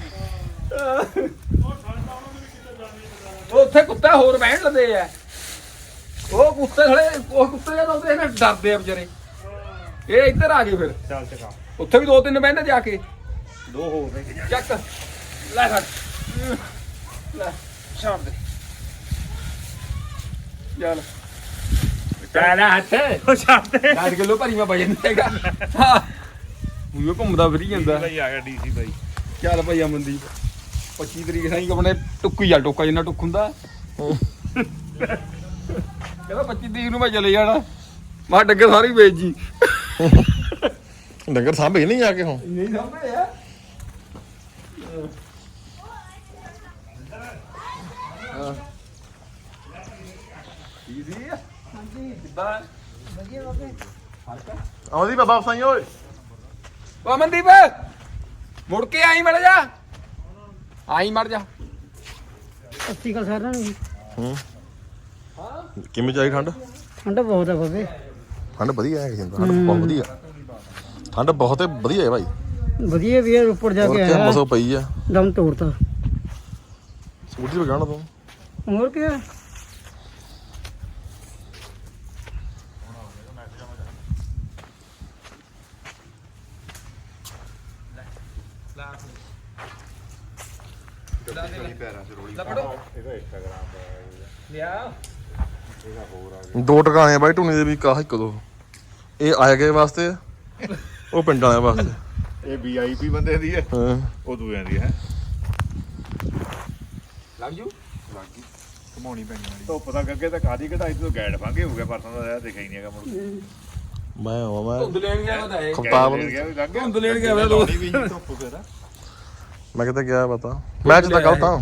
ਉਹ ਉੱਥੇ ਕੁੱਤੇ ਹੋਰ ਬਹਿਣ ਲੱਦੇ ਆ। ਉਹ ਕੁੱਤੇ ਖੜੇ ਉਹ ਕੁੱਤੇ ਜਦ ਆਉਂਦੇ ਨੇ ਡਰਦੇ ਆ ਵਿਚਾਰੇ। ਇਹ ਇੱਧਰ ਆ ਗਏ ਫਿਰ। ਚੱਲ ਚਕਾ ਉੱਥੇ ਵੀ ਦੋ ਤਿੰਨ ਬਹਿੰਦੇ ਜਾ ਕੇ। ਦੋ ਹੋ ਗਏ ਚੱਕ। ਲੈ ਫੜ। ਲੈ ਛਾੜ ਦੇ। ਚੱਲ। ਚੱਲ ਹੱਥ। ਉਹ ਛੱਡ ਦੇ। 4 ਕਿਲੋ ਭਰੀ ਮੈਂ ਵਜਨ ਹੈਗਾ। ਹਾਂ। ਉਹ ਘੁੰਮਦਾ ਫਿਰੀ ਜਾਂਦਾ। ਆ ਗਿਆ ਡੀਸੀ ਬਾਈ। ਚੱਲ ਭਾਈ ਅਮਨਦੀਪ 25 ਤਰੀਕ ਸਾਈ ਆਪਣੇ ਟੁੱਕੀ ਆ ਟੋਕਾ ਜਿੰਨਾ ਟੁੱਕ ਹੁੰਦਾ। ਕਹਿੰਦਾ 25 ਤਰੀਕ ਨੂੰ ਮੈਂ ਚਲੇ ਜਾਣਾ। ਮਾ ਡੱਗੇ ਸਾਰੀ ਵੇਚ ਜੀ ਡੰਗਰ ਸਾਂਭੇ ਨਹੀਂ ਜਾ ਕੇ ਹੁਣ। ਨਹੀਂ ਸਾਹਮਣੇ ਆ। ਈਜ਼ੀ ਆਉਂਦੀ ਬਾਬਾ ਸਾਈ ਓਏ। ਓ ਅਮਨਦੀਪ ਮੁੜ ਕੇ ਆਈ ਮੜ ਜਾ। ਆਈ ਮੜ ਜਾ। ਅੱਸੀ ਕਲ ਸਾਰਿਆਂ ਨੂੰ ਹੂੰ। ਕਿਵੇਂ ਚਾਹੀ ਠੰਡ? ਠੰਡ ਬਹੁਤ ਆ ਬਾਬੇ। ਠੰਡ ਵਧੀਆ ਹੈ ਕਿੰਦਾ ਠੰਡ ਬਹੁਤ ਵਧੀਆ। ਠੰਡ ਬਹੁਤ ਹੈ ਵਧੀਆ ਹੈ ਭਾਈ। ਵਧੀਆ ਵੀ ਆ ਉੱਪਰ ਜਾ ਹੋਰ ਕੇ ਆਇਆ। ਮਸੋ ਪਈ ਆ? ਦਮ ਤੋੜਤਾ। ਸਕੂਟੀ ਤੇ ਗਾਣਾ ਤੂੰ। ਹੋਰ ਕੀ ਆ? ਲਿਆ ਦੋ ਟਿਕਾਣੇ ਆ ਬਾਈ ਟੂਨੀ ਦੇ ਵੀ ਕਾਹ ਇੱਕ ਦੋ। ਇਹ ਆਏ ਗਏ ਵਾਸਤੇ? ਆ, ਉਹ ਪਿੰਡ ਵਾਲਿਆਂ ਵਾਸਤੇ। ਇਹ ਵੀਆਈਪੀ ਬੰਦੇ ਦੀ ਹੈ। ਹਾਂ। ਉਹ ਦੂਆਂ ਦੀ ਹੈ। ਲੱਗ ਜੂ? ਘਮਾਉਣੀ ਪੈਣੀ ਵਾਲੀ ਧੁੱਪ ਦਾ ਅੱਗੇ ਤਾਂ ਕਾਦੀ ਕਢਾਈ ਤੋਂ ਗੈਡ ਫਾਂਗੇ ਹੋ ਗਿਆ ਪਰਸੋਂ ਦਾ ਦਿਖਿਆ ਹੀ ਨਹੀਂ ਹੈਗਾ ਮੁੜ ਮੈਂ ਆਵਾਂ ਮੈਂ ਧੁੰਦ ਲੈਣ ਗਿਆ ਮੈਂ ਤਾਂ ਇਹ। ਖਪਤਾਬ ਗਿਆ ਵੀ ਲੰਘ ਗਿਆ। ਧੁੰਦ ਲੈਣ ਗਿਆ ਤਾਂ। ਲਾਉਣੀ ਵੀ ਸੀ ਧੁੱਪ ਫਿਰ। ਮੈਂ ਕਿਤੇ ਗਿਆ ਪਤਾ ਮੈਚ ਤਾਂ ਕੱਲ ਤਾਂ।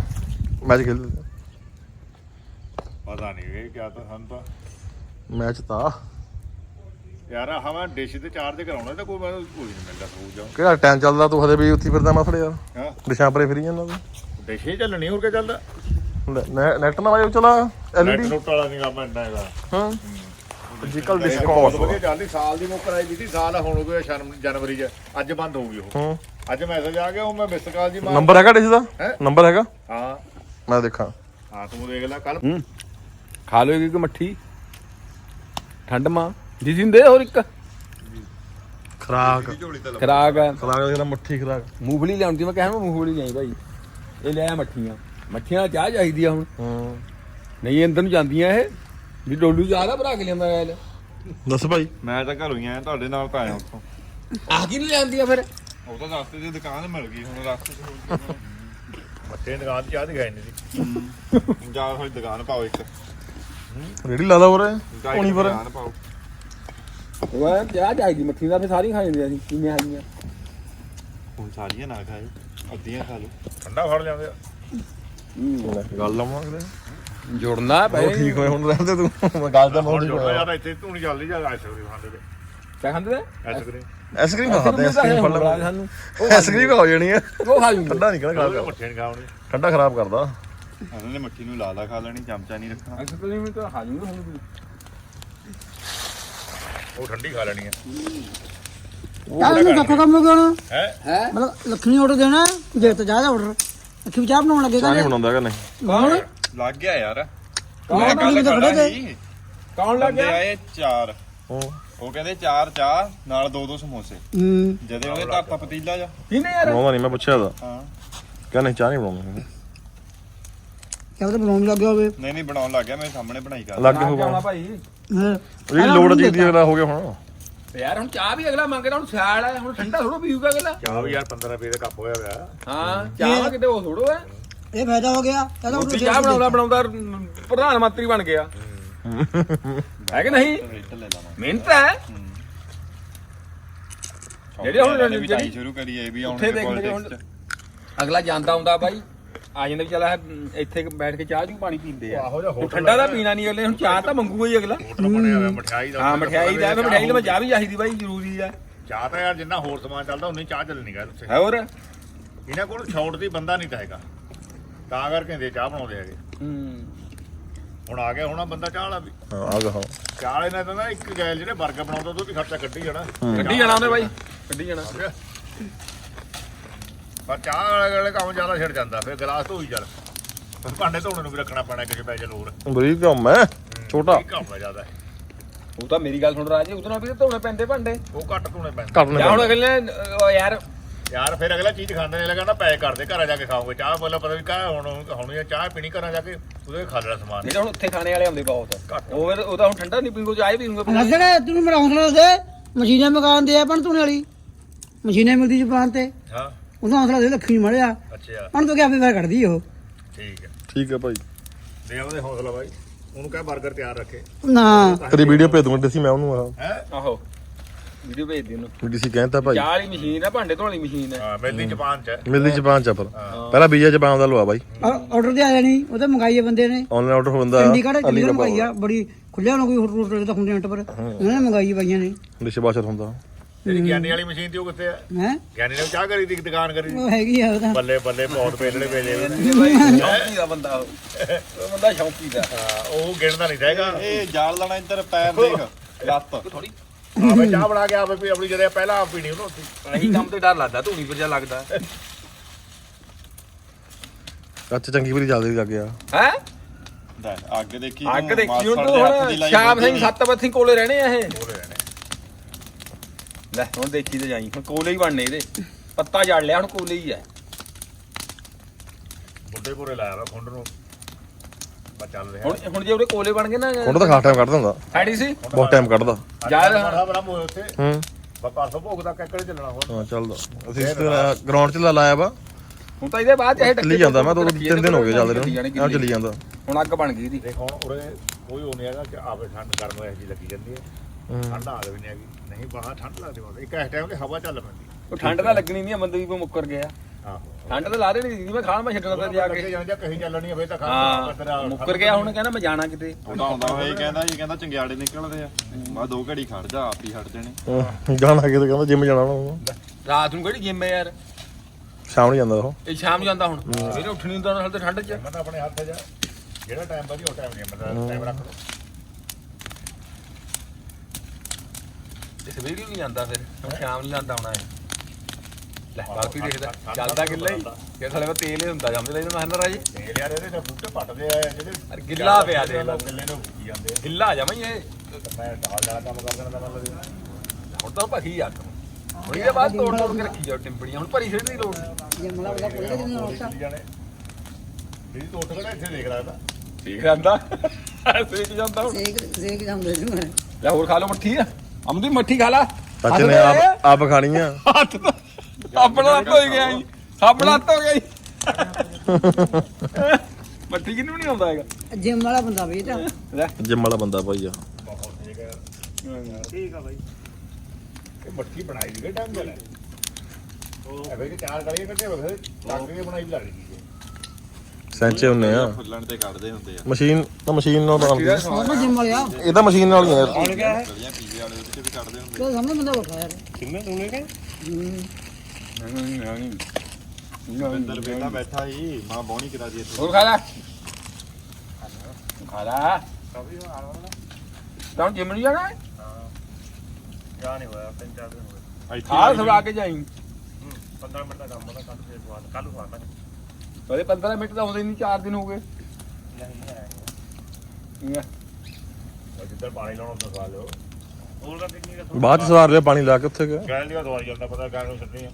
ਮੈਚ ਖੇਲ ਪਤਾ ਨਹੀਂ ਇਹ ਕਿਆ ਤਾਂ ਸਾਨੂੰ ਤਾਂ। ਮੈਚ ਤਾਂ। ਯਾਰ ਹਵਾ ਡਿਸ਼ ਤੇ ਚਾਰਜ ਕਰਾਉਣਾ ਤਾਂ ਕੋਈ ਮੈਨੂੰ ਕੋਈ ਨਹੀਂ ਮਿਲਦਾ ਸਹੂਜਾ ਕਿਹੜਾ ਟਾਈਮ ਚੱਲਦਾ ਤੂੰ ਹਲੇ ਵੀ ਉੱਥੇ ਫਿਰਦਾ ਮਸੜੇ ਯਾਰ। ਹਾਂ। ਦਿਸ਼ਾ ਪਰੇ ਫਿਰੀ ਜਾਂਦਾ ਡਿਸ਼ੇ ਚੱਲਣੀ ਹੋਰ ਕੀ ਚੱਲਦਾ? ਤੂੰ ਨੈਟ ਨਾ ਵਾਜੋ ਚਲਾ। ਐਲਈਡੀ ਨੋਟ ਵਾਲਾ ਨਹੀਂ ਕੰਮ ਇੰਨਾ ਹੈਗਾ। ਹਾਂ। ਫਿਜ਼ੀਕਲ ਡਿਸਕਾਊਂਟ ਵਧੀਆ ਚੱਲਦੀ ਸਾਲ ਦੀ ਮੁੱਕ ਆਈ ਵੀ ਸੀ ਸਾਲ ਹੁਣ ਹੋ ਗਿਆ ਸ਼ਰਮ- ਜਨਵਰੀ ਚ ਅੱਜ ਬੰਦ ਹੋ ਗਈ ਉਹ। ਹੂੰ। ਅੱਜ ਮੈਸੇਜ ਆ ਗਿਆ ਉਹ ਮੈਂ ਮਿਸ ਕਾਲ ਜੀ ਮਾਰ ਨੰਬਰ ਹੈਗਾ ਡਿਸ਼ ਦਾ? ਹੈਂ? ਨੰਬਰ ਹੈਗਾ? ਹਾਂ। ਮੈਂ ਦੇਖਾਂ। ਹਾਂ ਤੂੰ ਦੇਖ ਲੈ ਕੱਲ ਖਾ ਲਓ ਇੱਕ ਮੱਠੀ। ਠੰਡ ਮਾਂ। ਜੀ ਜਿੰਦੇ ਹੋਰ ਇੱਕ। ਖਰਾਕ। ਖਰਾਕ ਆ। ਖਰਾਕ ਜਿਹੜਾ ਮੁੱਠੀ ਖਰਾਕ। ਮੂੰਗਫਲੀ ਲਿਆਉਣੀ ਸੀ ਮੈਂ ਕਿਹਾ ਮੈਂ ਮੂੰਗਫਲੀ ਲਿਆਈ ਭਾਈ। ਇਹ ਲੈ ਆ ਮੱਠੀਆਂ। ਮੱਠੀਆਂ ਚਾਹ ਚਾਹੀਦੀ ਆ ਹੁਣ। ਹੂੰ। ਨਹੀਂ ਅੰਦਰ ਨੂੰ ਜਾਂਦੀਆਂ ਇਹ। ਵੀ ਡੋਲੂ ਚਾਹ ਦਾ ਭਰਾ ਕੇ ਲਿਆਂਦਾ ਯਾਰ ਦੱਸ ਭਾਈ। ਮੈਂ ਤਾਂ ਘਰੋਂ ਹੀ ਆਇਆ ਤੁਹਾਡੇ ਨਾਲ ਤਾਂ ਆਇਆ ਉੱਥੋਂ। ਆ ਕੀ ਲਿਆਂਦੀਆਂ ਫਿਰ? ਉਹ ਤਾਂ ਰਸਤੇ 'ਚ ਦੁਕਾਨ ਮਿਲ ਗਈ ਹੁਣ ਰਸਤੇ 'ਚ ਮੱਥੇ ਦੁਕਾਨ ਤੇ ਚਾਹ ਦੀ ਖਾਈ ਨਹੀਂ ਸੀ। ਜਾ ਹੋਈ ਦੁਕਾਨ ਪਾਓ ਇੱਕ। ਰੇੜੀ ਲਾ ਲਾ ਚਾਹ ਹੋਣੀ ਪਰ ਦੁਕਾਨ ਪਾਓ। ਉਹ ਚਾਹ ਚਾਹੀਦੀ ਮੱਠੀ ਨਾਲ ਫਿਰ ਸਾਰੀ ਖਾ ਜਾਂਦੀਆਂ ਸੀ ਕਿੰਨੇ ਹਾਲੀਆਂ ਹੁਣ ਸਾਰੀਆਂ ਨਾ ਖਾਏ ਅੱਧੀਆਂ ਖਾ ਲਓ। ਠੰਡਾ ਫੜ ਲਿਆਉਂਦੇ ਆ। ਗੱਲ ਲਾਵਾਂਗੇ। ਜੁੜਨਾ ਉਹ ਪਏ ਠੀਕ ਹੋਏ ਹੁਣ ਰਹਿੰਦੇ ਤੂੰ? ਮੈਂ ਗੱਲ ਤਾਂ ਹੁਣ ਬਹੁਤ ਜੁੜਦਾ ਯਾਰ ਇੱਥੇ ਤੂੰ ਨਹੀਂ ਚੱਲਦੀ ਜਾਂ ਆਈਸਕ੍ਰੀਮ ਖਾਂਦੇ ਤੇ ਕਿਆ ਖਾਂਦੇ ਨੇ? ਆਈਸਕ੍ਰੀਮ ਆਈਸਕ੍ਰੀਮ ਖਾਦੇ ਆਈਸਕ੍ਰੀਮ ਫੜ ਲਾ ਸਾਨੂੰ ਆਈਸਕ੍ਰੀਮ ਹੋ ਜਾਣੀ ਹੈ ਉਹ ਖਾ ਜੂਗੇ ਠੰਡਾ ਨਹੀਂ ਕਿਹੜਾ ਖਰਾਬ ਮੱਠੇ ਨਹੀਂ ਖਾਉਣੇ। ਠੰਡਾ ਖਰਾਬ ਕਰਦਾ। ਉਹਨਾਂ ਨੇ ਮੱਠੀ ਨੂੰ ਲਾਲਾ ਖਾ ਲੈਣੀ ਚਮਚਾ ਨਹੀਂ ਰੱਖਣਾ। ਆਈਸਕ੍ਰੀਮ ਤਾਂ ਖਾ ਜੂਗੇ ਹੁਣ ਵੀ ਉਹ ਠੰਡੀ ਖਾ ਲੈਣੀ ਹੈ ਚਾਹ ਨੂੰ ਕੱਖ ਕੰਮ ਹੋ ਗਿਆ ਨਾ ਹੈ? ਹੈ? ਮਤਲਬ ਲੱਖਣੀ ਆਰਡਰ ਦੇਣਾ ਜੇ ਤਾਂ ਚਾਹ ਦਾ ਆਰਡਰ ਵੀ ਚਾਹ ਬਣਾਉਣ ਲੱਗੇਗਾ ਚਾਹ ਨਹੀਂ ਬਣਾਉਂਦਾ ਹੈਗਾ ਨਹੀਂ। ਕੌਣ? ਲੱਗ ਗਿਆ ਯਾਰ। ਕੌਣ ਕੱਲ੍ਹ ਤਾਂ ਖੜੇ ਸੀ, ਕੌਣ ਲੱਗ ਗਿਆ? ਆਏ ਚਾਰ। ਉਹ। ਕਹਿੰਦੇ ਚਾਰ ਚਾਹ ਨਾਲ ਦੋ ਦੋ ਸਮੋਸੇ। ਹੂੰ। ਜਦੇ ਉਹਨੇ ਧਰਤਾ ਪਤੀਲਾ ਜਾ। ਕਿਹਨੇ ਯਾਰ। ਬਣਾਉਂਦਾ ਨਹੀਂ ਮੈਂ ਪੁੱਛਿਆ ਦਾ ਹਾਂ। ਕਹਿੰਦਾ ਨਹੀਂ ਚਾਹ ਨਹੀਂ ਬਣਾਉਂਦਾ। ਕਿਆ ਪਤਾ ਬਣਾਉਣ ਲੱਗ ਗਿਆ ਹੋਵੇ। ਨਹੀਂ ਨਹੀਂ ਬਣਾਉਣ ਲੱਗ ਗਿਆ ਮੇਰੇ ਸਾਹਮਣੇ ਬਣਾਈ ਕਰ ਲੱਗ ਹੋਗਾ ਭਾਈ। ਇਹ ਲੋੜ ਚੀਜ਼ ਦੀ ਅਗਲਾ ਹੋ ਗਿਆ ਹੁਣ। ਯਾਰ ਹੁਣ ਚਾਹ ਵੀ ਅਗਲਾ ਮੰਗਦਾ ਹੁਣ ਸਿਆਲ ਹੈ ਹੁਣ ਠੰਡਾ ਥੋੜਾ ਪੀਊਗਾ ਅਗਲਾ। ਚਾਹ ਵੀ ਯਾਰ 15 ਰੁਪਏ ਦਾ ਕੱਪ ਹੋਇਆ ਹੋਇਆ ਹਾਂ ਚਾਹ ਕਿਤੇ ਉਹ ਥੋੜੋ ਹੈ ਇਹ ਫਾਇਦਾ ਹੋ ਗਿਆ। ਕਹਿੰਦਾ ਰੋਟੀ ਚਾਹ ਬਣਾਉਂਦਾ ਬਣਾਉਂਦਾ ਪ੍ਰਧਾਨ ਮੰਤਰੀ ਬਣ ਗਿਆ। ਹੈ ਕਿ ਨਹੀਂ? ਮਿਹਨਤ ਹੈ। ਜਿਹੜੇ ਹੁਣ ਜਿਹੜੀ- ਚਾਈ ਸ਼ੁਰੂ ਕਰੀ ਇਹ ਵੀ ਉੱਥੇ ਆਉਣਗੇ ਦੇਖ ਅਗਲਾ ਜਾਂਦਾ ਹੁੰਦਾ ਬਾਈ। ਆ ਜਾਂਦਾ ਵੀ ਚੱਲ ਇੱਥੇ ਬੈਠ ਕੇ ਚਾਹ ਚੂ ਪਾਣੀ ਪੀਂਦੇ ਆ। ਹੁਣ ਠੰਡਾ ਤਾਂ ਪੀਣਾ ਨਹੀਂ ਅਗਲੇ ਹੁਣ ਚਾਹ ਤਾਂ ਮੰਗੂਗਾ ਹੀ ਅਗਲਾ। ਹੋਟਲ ਬਣਿਆ ਹੋਇਆ ਮਠਿਆਈ ਦਾ ਹਾਂ ਮਠਿਆਈ ਦਾ ਫਿਰ ਮਠਿਆਈ ਚਾਹ ਵੀ ਚਾਹੀਦੀ ਬਾਈ ਜ਼ਰੂਰੀ ਆ। ਚਾਹ ਤਾਂ ਯਾਰ ਜਿੰਨਾ ਹੋਰ ਸਮਾਨ ਚੱਲਦਾ ਉਨੀ ਚਾਹ ਚੱਲਣੀ ਗਾ ਉੱਥੇ। ਹੋਰ? ਇਹਨਾਂ ਕੋਲ ਛੌਟ ਦੀ ਬੰਦਾ ਨਹੀਂ ਤਾਂ ਹੈਗਾ। ਤਾਂ ਕਰਕੇ ਦੇ ਚਾਹ ਬਣਾਉਂਦੇ ਹੈਗੇ। ਹੂੰ। ਹੁਣ ਆ ਗਿਆ ਹੋਣਾ ਬੰਦਾ ਚਾਹ ਵਾਲਾ ਵੀ। ਹਾਂ ਆ ਗਿਆ ਹਾਂ ਚਾਹ ਵਾਲੇ ਨੇ ਤਾਂ ਨਾ ਇੱਕ ਗੈਲ ਜਿਹੜੇ 버ਗਰ ਬਣਾਉਂਦਾ ਉਹ ਵੀ ਖਰਚਾ ਕੱਢੀ ਜਾਣਾ। ਕੱਢੀ ਜਾਣਾ ਉਹਨੇ ਬਾਈ। ਕੱਢੀ ਜਾਣਾ। ਪਰ ਚਾਹ ਵਾਲੇ ਵਾਲੇ ਕੰਮ ਜ਼ਿਆਦਾ ਛਿੜ ਜਾਂਦਾ ਫਿਰ ਗਲਾਸ ਧੋਈ ਚੱਲ। ਫਿਰ ਭਾਂਡੇ ਧੋਣੇ ਨੂੰ ਵੀ ਰੱਖਣਾ ਪੈਣਾ ਕਿਸੇ ਪੈ ਚ ਲੋੜ ਬਰੀਕ ਕੰਮ ਹੈ ਛੋਟਾ। ਕੰਮ ਹੈ ਜ਼ਿਆਦਾ। ਉਹ ਤਾਂ ਮੇਰੀ ਗੱਲ ਸੁਣ ਰਾਜੀ ਉਹਦੇ ਨਾਲ ਵੀ ਤਾਂ ਧੋਣੇ ਪੈਂਦੇ ਭਾਂਡੇ। ਉਹ ਘੱਟ ਧੋਣੇ ਪੈਂਦੇ। ਜਾਂ ਹੁਣ। ਅਗਲੇ ਨੇ, ਅਹ, ਯਾਰ ਯਾਰ ਫਿਰ ਅਗਲਾ ਚੀਜ਼ ਖਾਂਦੇ ਨੇ ਲਗਾ ਨਾ ਪੈਕ ਕਰਦੇ ਘਰਾਂ ਜਾ ਕੇ ਖਾਓਗੇ ਚਾਹ ਬੋਲਾ ਪਤਾ ਵੀ ਕਾ ਹੁਣ ਹੁਣ ਇਹ ਚਾਹ ਪੀਣੀ ਘਰਾਂ ਜਾ ਕੇ ਉਹਦੇ ਖਾ ਲੈਣਾ ਸਮਾਨ। ਜਿਹੜੇ ਹੁਣ ਉੱਥੇ ਖਾਣੇ ਵਾਲੇ ਆਉਂਦੇ ਬਹੁਤ। ਉਹ ਫਿਰ ਉਹ ਤਾਂ ਹੁਣ ਠੰਡਾ ਨਹੀਂ ਪੀਂਗੋ ਚਾਹ ਪੀਂਗੋ ਨਸੜੇ ਤੈਨੂੰ ਮੇਰਾ ਹੌਸਲਾ ਦੇ ਮਸ਼ੀਨਾਂ ਮਕਾਨ ਦੇ ਆ ਪਣ ਤੂੰ ਵਾਲੀ। ਮਸ਼ੀਨਾਂ ਮਿਲਦੀ ਜ਼ਬਾਨ ਤੇ। ਹਾਂ। ਉਹਦਾ ਹੌਸਲਾ ਦੇ ਲੱਖੀ ਮੜਿਆ। ਅੱਛਾ। ਹੁਣ ਤੂੰ ਕਿਆ ਵੀ ਕੱਢਦੀ ਉਹ। ਠੀਕ ਹੈ। ਠੀਕ ਹੈ ਭਾਈ। ਦੇ ਉਹਦੇ ਹੌਸਲਾ ਬਾਈ। ਉਹਨੂੰ ਕਹ 버ਗਰ ਤਿਆਰ ਰੱਖੇ। ਨਾ। ਤੇਰੀ ਵੀਡੀਓ ਭੇਜ ਦੂੰਗਾ ਸੀ ਮੈਂ ਉਹਨੂੰ ਹੈ? ਆਹੋ। ਵੀਡੀਓ ਭੇਜ ਦੇ ਉਹਨੂੰ। ਡੀਸੀ ਕਹਿੰਦਾ ਭਾਈ? ਚਾਹ ਵਾਲੀ ਮਸ਼ੀਨ ਹੈ ਭਾਂਡੇ ਧੋਣ ਵਾਲੀ ਮਸ਼ੀਨ ਹੈ ਹਾਂ ਮਿਲਦੀ ਜਾਪਾਨ ਚ। ਮਿਲਦੀ ਜਪਾਨ ਚ ਆ ਪਰ ਪਹਿਲਾਂ ਵੀਜ਼ਾ ਜਪਾਨ ਦਾ ਲਵਾ ਬਾਈ। ਆਰਡਰ ਤੇ ਆ ਜਾਣੀ ਉਹ ਤਾਂ ਮੰਗਾਈਏ ਬੰਦੇ ਨੇ। ਆਨਲਾਈਨ ਆਰਡਰ ਹੁੰਦਾ ਚੰਡੀਗੜ੍ਹ ਅਲੀ ਚੰਡੀਗੜ੍ਹ ਦਾ ਮੰਗਾਈ ਆ ਬੜੀ ਖੁੱਲਿਆ ਨਾ ਕੋਈ ਹੋਟਲ ਤਾਂ ਹੁੰਦੇ ਇੰਟ ਪਰ ਉਹਨਾਂ ਨੇ ਮੰਗਾਈ ਬਾਈਆਂ ਨੇ। ਡਿਸ਼ਵਾਸ਼ਰ ਹੁੰਦਾ। ਜਿਹੜੀ ਗਿਆਨੀ ਵਾਲੀ ਮਸ਼ੀਨ ਤੇ ਉਹ ਕਿੱਥੇ ਆ? ਹੈ? ਗਿਆਨੀ ਨੇ ਚਾਹ ਕਰੀ ਦੀ ਦੁਕਾਨ ਕਰੀ। ਉਹ ਹੈਗੀ ਆ ਉਹ ਤਾਂ। ਬੱਲੇ ਬੱਲੇ ਬਹੁਤ ਵੇਲੜੇ ਵੇਲੇ। <laughs> ਸ਼ੌਂਕੀ ਦਾ ਬੰਦਾ ਉਹ। ਉਹ ਬੰਦਾ ਸ਼ੌਂਕੀ ਦਾ। ਹਾਂ, ਉਹ ਗਿਣਦਾ ਨਹੀਂ ਹੈਗਾ। ਇਹ ਜਾਲ ਲਾਣਾ ਇੱਧਰ ਪੈਰ ਦੇਖ ਲੱਤ। ਥੋੜੀ ਆਪੇ ਚਾਹ ਬਣਾ ਕੇ ਆਪੇ ਪੀ ਆਪਣੀ ਜਿਹੜੇ ਪਹਿਲਾਂ ਆਪ ਪੀਣੀ ਉਹਨੂੰ ਉੱਥੇ। ਇਹੀ ਕੰਮ ਤੇ ਡਰ ਲੱਗਦਾ ਧੂਣੀ ਪਰ ਜਾ ਲੱਗਦਾ। ਕੱਚ ਚੰਗੀ ਵਾਰੀ ਚੱਲਦੀ ਲੱਗ ਗਿਆ ਹੈ? ਲੈ, ਅੱਗ ਦੇਖੀ ਅੱਗ ਤੂੰ, ਦੇਖੀ ਹੁਣ ਮਾਸੜ ਤੂੰ ਦੇ ਹੱਥ ਹੁਣ ਦੀ ਲਾਈ ਸ਼ਾਮ ਸਿੰਘ ਬੰਦੀ। ਸੱਤ ਕੋਲੇ ਰਹਿਣੇ ਆ ਇਹ। ਉਹਦੇ ਰਹਿਣੇ। ਲੈ ਹੁਣ ਦੇਖੀ ਤੇ ਜਾਈ ਹੁਣ ਕੋਲੇ ਹੀ ਬਣਨੇ ਇਹਦੇ। ਪੱਤਾ ਜੜ ਲਿਆ ਹੁਣ ਕੋਲੇ ਹੀ ਆ। ਬੁੱਢੇ ਪੂਰੇ ਲਾਇਆ ਵਾ ਖੁੰਡ ਨੂੰ। ਬਾ ਚੱਲ ਰਿਹਾ। ਹੁਣ ਹੁਣ ਜੇ ਉਹਦੇ ਕੋਲੇ ਬਣ ਗਏ ਨਾ ਹੁਣ ਤਾਂ ਖਾਸ ਟਾਈਮ ਕੱਢਦਾ ਹੁੰਦਾ ਸਾਡੀ ਸੀ? ਬਹੁਤ ਟਾਈਮ ਕੱਢਦਾ। ਯਾਰ- ਬੜਾ ਬੜਾ ਮੋਏ ਉੱਥੇ। ਹੂੰ। ਬਾ ਪਰਸੋਂ ਭੋਗ ਤੱਕ ਕਿਹੜੇ ਚੱਲਣਾ ਹੋਰ। ਹਾਂ ਚੱਲਦਾ ਅਸੀਂ ਗਰਾਊਂਡ 'ਚ ਲਾ ਲਾਇਆ ਵਾ। ਹੁਣ ਤਾਂ ਇਹਦੇ ਬਾਅਦ ਚਾਹੇ ਚੱਲੀ ਜਾਂਦਾ ਮੈਂ ਦੋ ਤਿੰਨ ਦਿਨ ਹੋ ਗਏ ਚੱਲਦੇ ਚੱਲੀ ਨੂੰ। ਆ ਚੱਲੀ ਜਾਂਦਾ। ਹੁਣ ਅੱਗ ਬਣ ਗਈ ਇਹਦੀ। ਦੇਖ ਹੁਣ ਉਰੇ ਕੋਈ ਉਹ ਨਹੀਂ ਹੈਗਾ ਕਿ ਆਪੇ ਠੰਡ ਕਰਨ ਨੂੰ ਜੀ ਲੱਗੀ ਜਾਂਦੀ ਹੈ। ਠੰਡ ਆ ਵੀ ਨਹੀਂ ਹੈਗੀ। ਨਹੀਂ ਬਾਹਰ ਠੰਡ ਲੱਗਦੀ ਬਹੁਤ। ਇੱਕ ਇਸ ਟਾਈਮ ਤੇ ਹਵਾ ਚੱਲ ਪੈਂਦੀ। ਉਹ ਠੰਡ ਤਾਂ ਲੱਗਣੀ ਨਹੀਂ ਮੰਦ ਵੀ ਮੁੱਕਰ ਗਿਆ। ਠੰਡ ਤੇ ਲਾ ਦੇ ਨਹੀਂ ਮੈਂ ਖਾਣ ਮੈਂ ਛੱਡਣਾ ਤਾਂ ਜਾ ਕੇ। ਜਾਂ ਕਹੀ ਚੱਲਣੀ ਫੇਰ ਤਾਂ ਹਾਂ ਤੇਰਾ ਮੁੱਕਰ ਗਿਆ ਹੁਣ ਕਹਿੰਦਾ ਮੈਂ ਜਾਣਾ ਕਿਤੇ। ਆਉਂਦਾ ਹੋਇਆ ਇਹ ਕਹਿੰਦਾ ਇਹ ਕਹਿੰਦਾ ਚੰਗਿਆੜੇ ਨਿਕਲਦੇ ਆ। ਮੈਂ ਦੋ ਘੜੀ ਖੜ ਜਾ ਆਪ ਹੀ ਹਟ ਜਾਣੇ। ਹਾਂ, ਗਾਣਾ ਕਿਤੇ ਕਹਿੰਦਾ ਜਿੰਮ ਜਾਣਾ ਉਹਨੂੰ ਰਾਤ ਨੂੰ ਕਿਹੜੀ ਜਿੰਮ ਹੈ ਯਾਰ? ਸ਼ਾਮ ਨੂੰ ਜਾਂਦਾ ਉਹ। ਇਹ ਸ਼ਾਮ ਨੂੰ ਜਾਂਦਾ ਹੁਣ। ਸਵੇਰੇ ਉੱਠਣੀ ਹੁੰਦਾ ਨਾਲ ਤੇ ਠੰਡ 'ਚ। ਮੈਂ ਤਾਂ ਆਪਣੇ ਹੱਥ ਆ। ਜਿਹੜਾ ਟਾਈਮ ਵਧੀਆ ਉਹ ਟਾਈਮ ਨਹੀਂ ਮਤਲਬ ਟਾਈਮ ਰੱਖ ਲਓ। ਸਵੇਰੇ ਨਹੀਂ ਜਾਂਦਾ ਫਿਰ ਸ਼ਾਮ ਨੂੰ ਜਾਂਦਾ ਹੋਣਾ ਹੈ ਲੈ ਦੇਖਦਾ ਚੱਲਦਾ ਕਿੱਲਾ ਹੀ। ਇਹ ਥਲੇ ਤੇਲ ਹੀ ਹੁੰਦਾ ਜੰਮਦੇ ਲੈਣ ਮਹਿੰਦਰ ਰਾਜ? ਤੇਲ ਯਾਰ ਇਹਦੇ ਤਾਂ ਬੂਟੇ ਪੱਟਦੇ ਆ ਜਿਹੜੇ ਅਰ ਗਿੱਲਾ ਪਿਆ ਦੇ ਲੋ ਕਿੱਲੇ ਨੂੰ ਕੀ ਜਾਂਦੇ ਆ। ਗਿੱਲਾ ਜਮਾਂ ਹੀ ਇਹ। ਤੇ ਮੈਂ ਢਾਲ ਵਾਲਾ ਕੰਮ ਕਰ ਦੇਣਾ ਤਾਂ ਮਤਲਬ ਹੁਣ ਤਾਂ ਭਖੀ ਆ ਹੁਣ ਇਹਦੇ ਬਾਅਦ ਤੋੜ ਤੋੜ ਕੇ ਰੱਖੀ ਜਾਓ ਟਿੰਪੜੀਆਂ ਹੁਣ ਭਰੀ ਛੇੜਨ ਦੀ ਲੋੜ। ਨਹੀਂ ਜੇ ਮਲਾ ਬਲਾ ਕੋਲੇ ਕਿੰਨਾ ਹੋਤਾ ਚੱਲੀ ਜਾਣੇ। ਜਿਹੜੀ ਤੋਂ ਉੱਠ ਖੜਾ ਇੱਥੇ ਦੇਖ ਲੱਗਦਾ ਠੀਕ ਰਹਿੰਦਾ ਸੇਕ ਜਾਂਦਾ ਹੁਣ। ਸੇਕ ਸੇਕ ਜਾਂਦੇ ਨੂੰ ਲੈ ਹੋਰ ਖਾ ਲਓ ਮੱਠੀ। ਆ ਅਮਦੀ ਮੱਠੀ ਖਾ ਲਾ। ਸੱਚ ਨੇ ਆਪ ਆਪ ਖਾਣੀ ਆ। ਹੱਥ ਤਾਂ ਆਪਣਾ ਹੱਥ ਹੋ ਗਿਆ ਜੀ। ਆਪਣਾ ਹੱਥ ਹੋ ਗਿਆ ਜੀ। ਮੱਠੀ ਕਿਨੂੰ ਨਹੀਂ ਆਉਂਦਾ ਹੈਗਾ? ਜਿਮ ਵਾਲਾ ਬੰਦਾ ਵੀ ਤਾਂ। ਲੈ। ਜਿੰਮ ਵਾਲਾ ਬੰਦਾ ਭਾਈ ਆ। ਇਹ ਮੱਠੀ ਬਣਾਈ ਲੈ ਉਹ ਚਾਰ ਗਲੀਆਂ ਕੱਢੇ ਸੈਂਚੇ ਹੁੰਨੇ ਆ। ਫੁੱਲਣ ਤੇ ਕੱਢਦੇ ਹੁੰਦੇ ਆ। ਮਸ਼ੀਨ ਤਾਂ ਮਸ਼ੀਨ ਨਾਲ ਬਣਦੀ। ਜਿਮ ਵਾਲਿਆ। ਇਹ ਤਾਂ ਮਸ਼ੀਨ ਨਾਲ ਹੀ ਆ। ਗਲੀਆਂ ਪੀਵੇ ਵਾਲੇ ਉਹਦੇ ਚ ਵੀ ਕੱਢਦੇ ਹੁੰਦੇ ਤੇ ਸਾਹਮਣੇ ਬੰਦਾ ਬੈਠਾ ਯਾਰ। ਅੰਦਰ ਬੇਟਾ ਬੈਠਾ ਸੀ ਮਾਂ ਬੋਣੀ ਕਰਾ ਦੀ ਇੱਥੇ? ਹੋਰ ਖਾ ਲੈ। ਖਾ ਲੈ। ਤਾਂ ਜਿਮ ਨਹੀਂ ਜਾਣਾ ਹੈ? ਜਾ ਨਹੀਂ ਹੋਇਆ ਤਿੰਨ ਚਾਰ ਦਿਨ ਹੋ ਗਏ। ਖਾ ਸਵਾ ਕੇ ਜਾਈ। 15 ਮਿੰਟ ਦਾ ਕੰਮ ਉਹਦਾ ਕੱਲ ਫੇਰ ਸਵਾਲ ਕੱਲ ਸਵਾਲ ਮੈਂ ਉਹਦੇ 15 ਮਿੰਟ ਤਾਂ ਆਉਂਦੇ ਨਹੀਂ 4 ਦਿਨ ਹੋ ਗਏ। ਲੈ, ਜਿੱਦਾਂ ਪਾਣੀ ਲਾਉਣਾ ਤਾਂ ਸਵਾਲ ਲਓ। ਹੋਰ ਦਾ ਕਿੰਨੀ ਦਾ ਬਾਅਦ ਚ ਸਵਾਰ ਲਿਆ ਪਾਣੀ ਲਾ ਕੇ ਉੱਥੇ ਗਿਆ ਗੈਲ ਦੀ ਦਵਾਈ ਜਾਂਦਾ ਪਤਾ ਗੈਲ ਨੂੰ ਛੱਡਣੀ ਆ।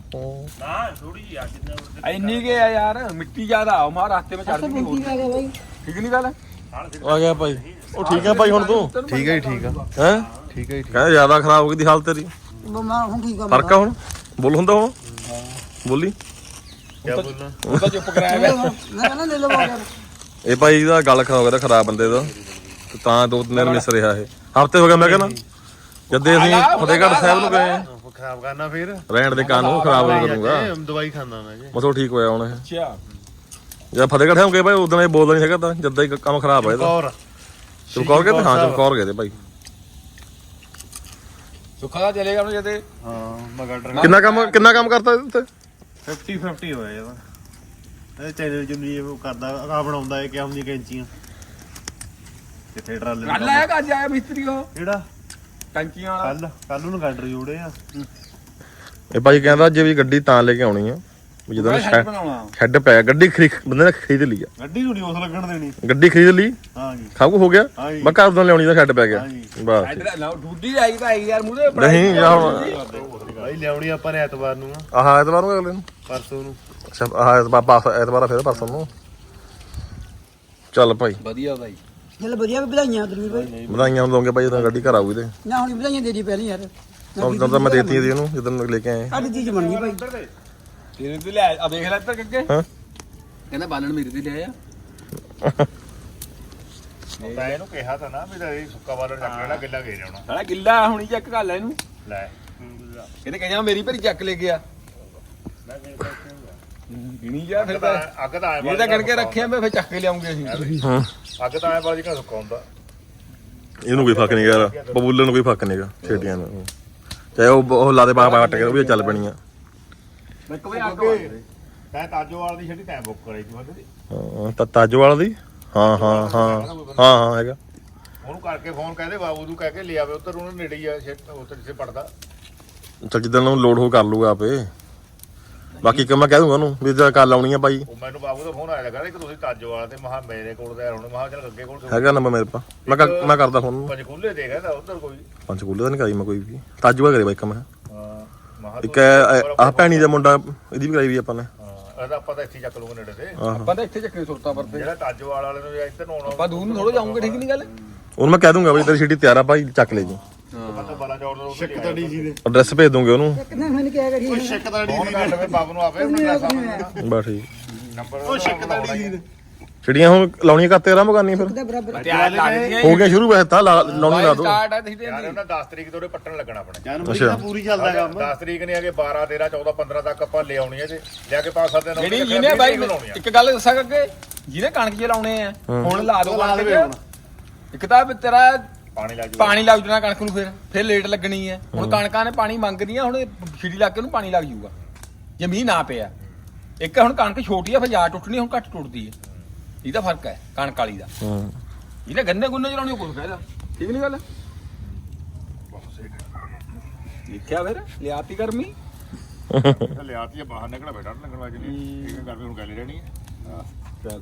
ਨਾ ਥੋੜੀ ਜਿਹੀ ਆ ਜਿੰਨਾ ਇੰਨੀ ਕੇ ਆ ਯਾਰ ਮਿੱਟੀ ਜ਼ਿਆਦਾ ਆ। ਮਾਰ ਰਾਸਤੇ ਵਿੱਚ ਚੜ ਸਭ ਗਈ ਬੰਦੀ ਆ ਗਿਆ ਬਾਈ। ਠੀਕ ਨਹੀਂ ਗੱਲ? ਆ ਗਿਆ ਭਾਈ। ਉਹ ਠੀਕ ਹੈ ਭਾਈ ਹੁਣ ਤੂੰ? ਠੀਕ ਹੈ ਠੀਕ ਆ। ਹੈ? ਠੀਕ ਹੈ ਕਹਿੰਦਾ ਜ਼ਿਆਦਾ ਖਰਾਬ ਹੋ ਗਈ ਦੀ ਹਾਲਤ ਤੇਰੀ। ਬਿਮਾਰ ਹੁਣ ਠੀਕ ਆ ਫ਼ਰਕ ਆ ਹੁਣ? ਬੋਲ ਹੁੰਦਾ ਹੁਣ? ਬੋਲੀ। ਕਿਆ ਬੋਲਣਾ? ਉਹ ਤਾਂ ਚੁੱਪ ਕਰਾਇਆ ਵੇ ਮੈਂ ਕਹਿੰਦਾ ਲੈ ਲਓ ਬਾਹਰ। ਇਹ ਭਾਈ ਦਾ ਗੱਲ ਖਰਾਬ ਹੋ ਗਿਆ ਖਰਾਬ ਬੰਦੇ ਦਾ। ਤੇ ਤਾਂ ਦੋ ਤਿੰਨ ਦਿਨ ਮਿਸ ਰਿਹਾ ਇਹ। ਹਫ਼ਤੇ ਹੋ ਗਏ ਮੈਂ ਕਹਿੰਦਾ। ਜਦ ਅਸੀਂ ਫਤਿਹਗੜ੍ਹ ਸਾਹਿਬ ਨੂੰ ਗਏ। ਖਰਾਬ ਕਰਨਾ ਫੇਰ। ਰਹਿਣ ਦੇ ਕੰਨ ਨੂੰ ਖਰਾਬ ਹੋ ਕਰੂੰਗਾ ਦਵਾਈ ਖਾਂਦਾ ਮੈਂ ਜੀ। ਮਸੋ ਠੀਕ ਹੋਇਆ ਹੁਣ ਇਹ। ਅੱਛਾ। ਜਦ ਫਤਿਹਗੜ੍ਹ ਸਾਹਿਬ ਗਏ ਭਾਈ ਉਦੋਂ ਇਹ ਬੋਲਦਾ ਨਹੀਂ ਹੈਗਾ ਤਾਂ ਜਦ ਹੀ ਕੰਮ ਖਰਾਬ ਹੋਇਆ ਇਹਦਾ ਔਰ ਚਮਕੌਰ ਗਏ ਤੇ ਹਾਂ ਚਮਕੌਰ ਗਏ ਤੇ ਭਾਈ। ਸੁੱਖਾ ਦਾ ਚਲੇਗਾ ਉਹਨੂੰ ਜਦੇ। ਹਾਂ ਮੈਂ ਗਾਡਰ ਕਿੰਨਾ ਕੰਮ ਕਿੰਨਾ ਕੰਮ ਕਰਤਾ ਇਹਦੇ ਉੱਤੇ? 50 50 ਹੋਇਆ ਇਹਦਾ। ਇਹ ਚੈਨਲ ਜਿੰਨੀ ਉਹ ਕਰਦਾ ਆ ਬਣਾਉਂਦਾ ਇਹ ਕਿਹਾ ਹੁੰਦੀ ਕੈਂਚੀਆਂ। ਕਿੱਥੇ ਟਰਾਲੇ ਕੱਲ ਆਇਆ ਕਿ ਅੱਜ ਆਇਆ ਮਿਸਤਰੀ ਉਹ। ਕਿਹੜਾ? ਟੰਕੀਆਂ ਵਾਲਾ। ਕੱਲ ਕੱਲ ਨੂੰ ਗਾਡਰ ਜੋੜੇ ਆ। ਇਹ ਭਾਈ ਕਹਿੰਦਾ ਜੇ ਵੀ ਗੱਡੀ ਤਾਂ ਲੈ ਕੇ ਆਉਣੀ ਆ ਵੀ ਜਦੋਂ ਸ਼ੈੱਡ ਬਣਾਉਣਾ। ਸ਼ੈੱਡ ਪਿਆ ਗੱਡੀ ਖਰੀਦ ਬੰਦੇ ਨੇ ਖਰੀਦ ਲਈ ਆ। ਗੱਡੀ ਨੂੰ ਨਹੀਂ ਉਸ ਲੱਗਣ ਦੇਣੀ। ਗੱਡੀ ਖਰੀਦ ਲਈ? ਹਾਂ ਜੀ। ਸਭ ਕੁਝ ਹੋ ਗਿਆ। ਮੈਂ ਘਰ ਤੋਂ ਲਿਆਉਣੀ ਦਾ ਸ਼ੈੱਡ ਪੈ ਗਿਆ। ਹਾਂਜੀ। ਬਸ। ਐਡਰ ਨਾ ਡੂਡੀ ਆਈ ਤਾਂ ਆਈ ਯਾਰ ਮੂਰੇ ਨਹੀਂ ਹੁਣ ਭਾਈ ਲਿਆਉਣੀ। ਆਪਾਂ ਨੇ ਐਤਵਾਰ ਨੂੰ ਆ। ਆਹ ਐਤਵਾਰ ਨੂੰ ਅਗਲੇ ਨੂੰ? ਪਰਸੋਂ ਨੂੰ। ਅੱਛਾ ਆਹ ਐਤਵਾਰ ਪਾਸ ਐਤਵਾਰ ਆ ਫਿਰ ਪਰਸੋਂ ਨੂੰ। ਚੱਲ ਭਾਈ। ਵਧੀਆ ਬਾਈ ਚੱਲ ਵਧੀਆ ਵੀ ਵਧਾਈਆਂ ਤੇਰੀ ਬਾਈ। ਵਧਾਈਆਂ ਦੋਗੇ ਭਾਈ ਜਦੋਂ ਗੱਡੀ ਘਰ ਆਊਗੀ ਤੇ। ਨਾ ਹੁਣ ਵਧਾਈਆਂ ਦੇ ਦੀ ਪਹਿਲੀ ਯਾਰ। ਉਦੋਂ ਤਾਂ ਮੈਂ ਦੇਤੀ ਸੀ ਇਹਨੂੰ ਜਦੋਂ ਲੈ ਕੇ ਆਏ ਸਾਡੀ ਚੀਜ਼ ਗਈ ਭਾਈ ਤੇਰੇ ਤੇ ਲੈ ਆ ਦੇਖ ਲੈ ਇੱਧਰ ਅੱਗੇ। ਹਾਂ। ਕਹਿੰਦਾ ਬਾਲਣ ਮੇਰੇ ਤੇ ਲੈ ਆ ਤਾਂ ਇਹਨੂੰ ਕਿਹਾ ਤਾਂ ਨਾ ਵੀ ਤਾਂ ਇਹ ਸੁੱਕਾ ਵਾਲਰ ਚੱਕ ਲੈਣਾ ਗਿੱਲਾ ਘੇਰ ਆਉਣਾ ਸਾਲਾ ਗਿੱਲਾ ਹੁਣੀ ਚੈੱਕ ਕਰ ਲੈ ਇਹਨੂੰ। ਲੈ। ਕਹਿੰਦੇ ਕਹਿੰਦਾ ਮੇਰੀ ਭਰੀ ਚੱਕ ਲੈ ਗਿਆ ਗਿਣੀ ਜਾ ਫਿਰ ਅੱਗ ਤਾਂ। ਤਾਂ ਅੱਗ ਤਾਂ ਆਏ ਇਹ ਤਾਂ ਕਰਕੇ ਰੱਖਿਆ ਮੈਂ ਫਿਰ ਚੱਕ ਕੇ ਲਿਆਉਂਗੇ ਅਸੀਂ। ਹਾਂ। ਅੱਗ ਤਾਂ ਇਹਨੂੰ ਕੋਈ ਫੱਕ ਨਹੀਂ ਯਾਰ ਬਬੂਲੇ ਨੂੰ ਕੋਈ ਫੱਕ ਨਹੀਂਗਾ ਛੇਟੀਆਂ ਨੂੰ। ਚਾਹੇ ਉਹ ਉਹ ਲਾ ਦੇ ਪਾ ਪਾ ਵੱਟ ਕੇ ਉਹ ਵੀ ਚੱਲ ਪੈਣੀਆਂ। ਮੈਂ ਕੋਈ ਅੱਗ ਤੈਂ ਤਾਜੋਵਾਲ ਦੀ ਛੱਡੀ ਤੈਂ ਬੁੱਕ ਕਰਾਈ ਤੂੰ ਉਹਦੀ ਹਾਂ ਤਾਂ ਤਾਜੋਵਾਲ ਦੀ? ਹਾਂ ਹਾਂ ਹਾਂ ਹਾਂ ਹਾਂ ਹੈਗਾ। ਉਹਨੂੰ ਕਰਕੇ ਫੋਨ ਕਹਿੰਦੇ ਬਾਬੂ ਨੂੰ ਕਹਿ ਕੇ ਲੈ ਆਵੇ ਉੱਧਰ ਉਹਨੂੰ ਨੇੜੇ ਹੀ ਆ ਛੇਟ ਉੱਧਰ ਜਿੱਥੇ ਪੜਦਾ। ਚੱਲ ਜਿੱਦਾਂ ਨੂੰ ਲੋਡ ਹੋ ਕਰ ਲੂਗਾ ਆਪੇ। ਬਾਕੀ ਕੰਮ ਮੈਂ ਕਹਿ ਦੂੰਗਾ ਉਹਨੂੰ ਵੀ ਜਦ ਕੱਲ ਆਉਣੀ ਆ ਬਾਈ। ਉਹ ਮੈਨੂੰ ਬਾਬੂ ਦਾ ਫੋਨ ਆਇਆ ਲੱਗਾ ਕਿ ਤੁਸੀਂ ਤਾਜੋਵਾਲ ਤੇ ਮਹਾ ਮੇਰੇ ਕੋਲ ਦਾ ਹੁਣ ਮਹਾ ਚੱਲ ਅੱਗੇ ਕੋਲ ਹੈਗਾ ਨੰਬਰ ਮੇਰੇ ਪਾ ਮੈਂ ਕਰ- ਮੈਂ ਕਰਦਾ ਫੋਨ ਪੰਜਕੂਲੇ ਦੇ ਕਹਿੰਦਾ ਉੱਧਰ ਕੋਈ। ਪੰਚਕੂਲੇ ਦਾ ਨਹੀਂ ਕਰਾਈ ਮੈਂ ਕੋਈ ਵੀ। ਤਾਜੂਆ ਕਰੇ ਬਾਈ ਕੰਮ ਹੈ ਹਾਂ ਮਹਾ ਇੱਕ ਆ ਭੈਣੀ ਦਾ ਮੁੰਡਾ ਇਹਦੀ ਵੀ ਕਰਾਈ ਵੀ ਆਪਾਂ ਨੇ। ਹਾਂ ਇਹਦਾ ਆਪਾਂ ਤਾਂ ਇੱਥੇ ਹੀ ਚੱਕ ਲੂਗੇ ਨੇੜੇ ਤੇ। ਆਪਾਂ ਤਾਂ ਇੱਥੇ ਚੱਕਣੇ ਸੁਰਤਾ ਪਰਦੇ ਜਿਹੜਾ ਤਾਜੋਵਾਲ ਵਾਲੇ ਨੂੰ ਜਾਂ ਇੱਧਰ ਨੂੰ ਆਉਣਾ ਆਪਾਂ ਦੂਰ ਨੂੰ ਥੋੜਾ ਜਾਉਂਗੇ ਠੀਕ ਨਹੀਂ ਗੱਲ? ਉਹਨੂੰ ਮੈਂ ਕਹਿ ਦੂੰਗਾ ਬਈ ਤੇਰੀ ਛਿੱਟੀ ਤਿਆਰ ਆ ਭਾਈ ਚੱਕ ਲੈ ਜੀ। ਸ਼ਿੱਕ ਤਾਂ ਡੀਜੀ ਦੇ ਐਡਰੈਸ ਭੇਜ ਦੂੰਗੇ ਉਹਨੂੰ। ਕਿੰਨਾ ਮੈਨੂੰ ਕਿਹਾ ਕਰੀ ਸ਼ਿੱਕ ਤਾਂ ਫੋਨ ਕਰ ਲਵੇ ਬਾਬੂ ਨੂੰ ਆਪੇ ਉਹਨੇ ਕਿਹਾ ਸਾਹਮਣੇ ਬਸ ਠੀਕ। ਨੰਬਰ ਉਹ ਸ਼ਿੱਕ ਤਾਂ ਡੀਜੀ ਦੇ। ਚਿੜੀਆਂ ਹੁਣ ਲਾਉਣੀਆਂ ਕਰਤੇ ਆਰਾਮ ਕਰਨੀ ਫਿਰ? ਬਰਾਬਰ। ਤਿਆਰ ਹੋ ਗਿਆ ਸ਼ੁਰੂ ਵੈਸੇ ਤਾਂ ਲਾ- ਲਾਉਣੀ ਲਾ ਦੋ ਸਟਾਰਟ ਹੈ ਤੁਸੀਂ ਯਾਰ ਉਹਨਾਂ 10 ਤਰੀਕ ਤੋਂ ਉਰੇ ਪੱਟਣ ਲੱਗਣਾ ਆਪਣੇ। ਜਨਵਰੀ ਅੱਛਾ। ਦਾ ਪੂਰੀ ਚੱਲਦਾ ਕੰਮ। 10 ਤਰੀਕ ਨੇ ਅਗੇ 12 13 14 15 ਤੱਕ ਆਪਾਂ ਲੈ ਆਉਣੀ ਹੈ ਜੇ। ਲਿਆ ਕੇ ਪਾ ਸਕਦੇ ਨੇ ਜਿਹੜੀ ਜਿਹਨੇ ਬਾਈ ਇੱਕ ਗੱਲ ਦੱਸਾਂ ਅੱਗੇ। ਜਿਹਨੇ ਕਣਕ ਚ ਲਾਉਣੇ ਆ ਹੁਣ ਲਾ ਦੋ ਲਾ ਕਣਕ। ਚ। ਇੱਕ ਤਾਂ ਵੀ ਤੇਰਾ ਪਾਣੀ ਲੱਗ ਜੂ। ਪਾਣੀ ਲੱਗ ਜਾਣਾ ਕਣਕ ਨੂੰ ਫਿਰ ਫਿਰ ਲੇਟ ਲੱਗਣੀ ਹੈ। ਹੁਣ ਕਣਕਾਂ ਨੇ ਪਾਣੀ ਮੰਗਦੀਆਂ ਹੁਣ ਛਿੜੀ ਲੱਗ ਕੇ ਨੂੰ ਪਾਣੀ ਲੱਗ ਜਾਊਗਾ ਜੇ ਮੀਂਹ ਨਾ ਪਿਆ। ਇੱਕ ਹੁਣ ਕਣਕ ਛੋਟੀ ਆ ਫਿਰ ਜਾ ਟੁੱਟਣੀ ਹੁਣ ਘੱਟ ਟੁੱਟਦੀ ਹੈ। ਇਹਦਾ ਫ਼ਰਕ ਹੈ ਕਣਕ ਵਾਲੀ ਦਾ। ਹੂੰ। ਜਿਹਨੇ ਗੰਨੇ ਗੁੰਨੇ ਚਲਾਉਣੀ ਕੁਝ ਕਹਿਦਾ ਠੀਕ ਨਹੀਂ ਗੱਲ? ਲਿਖਿਆ ਫਿਰ ਲਿਆਤੀ ਗਰਮੀ? ਲਿਆਤੀ ਬਾਹਰ ਨਿਕਲ ਬੈਠਾ ਲੱਗਣ ਵਾਜ ਨਹੀਂ ਠੀਕ ਹੈ ਗਰਮੀ ਹੁਣ ਗੱਲ ਰਹਿਣੀ ਹੈ ਚੱਲ।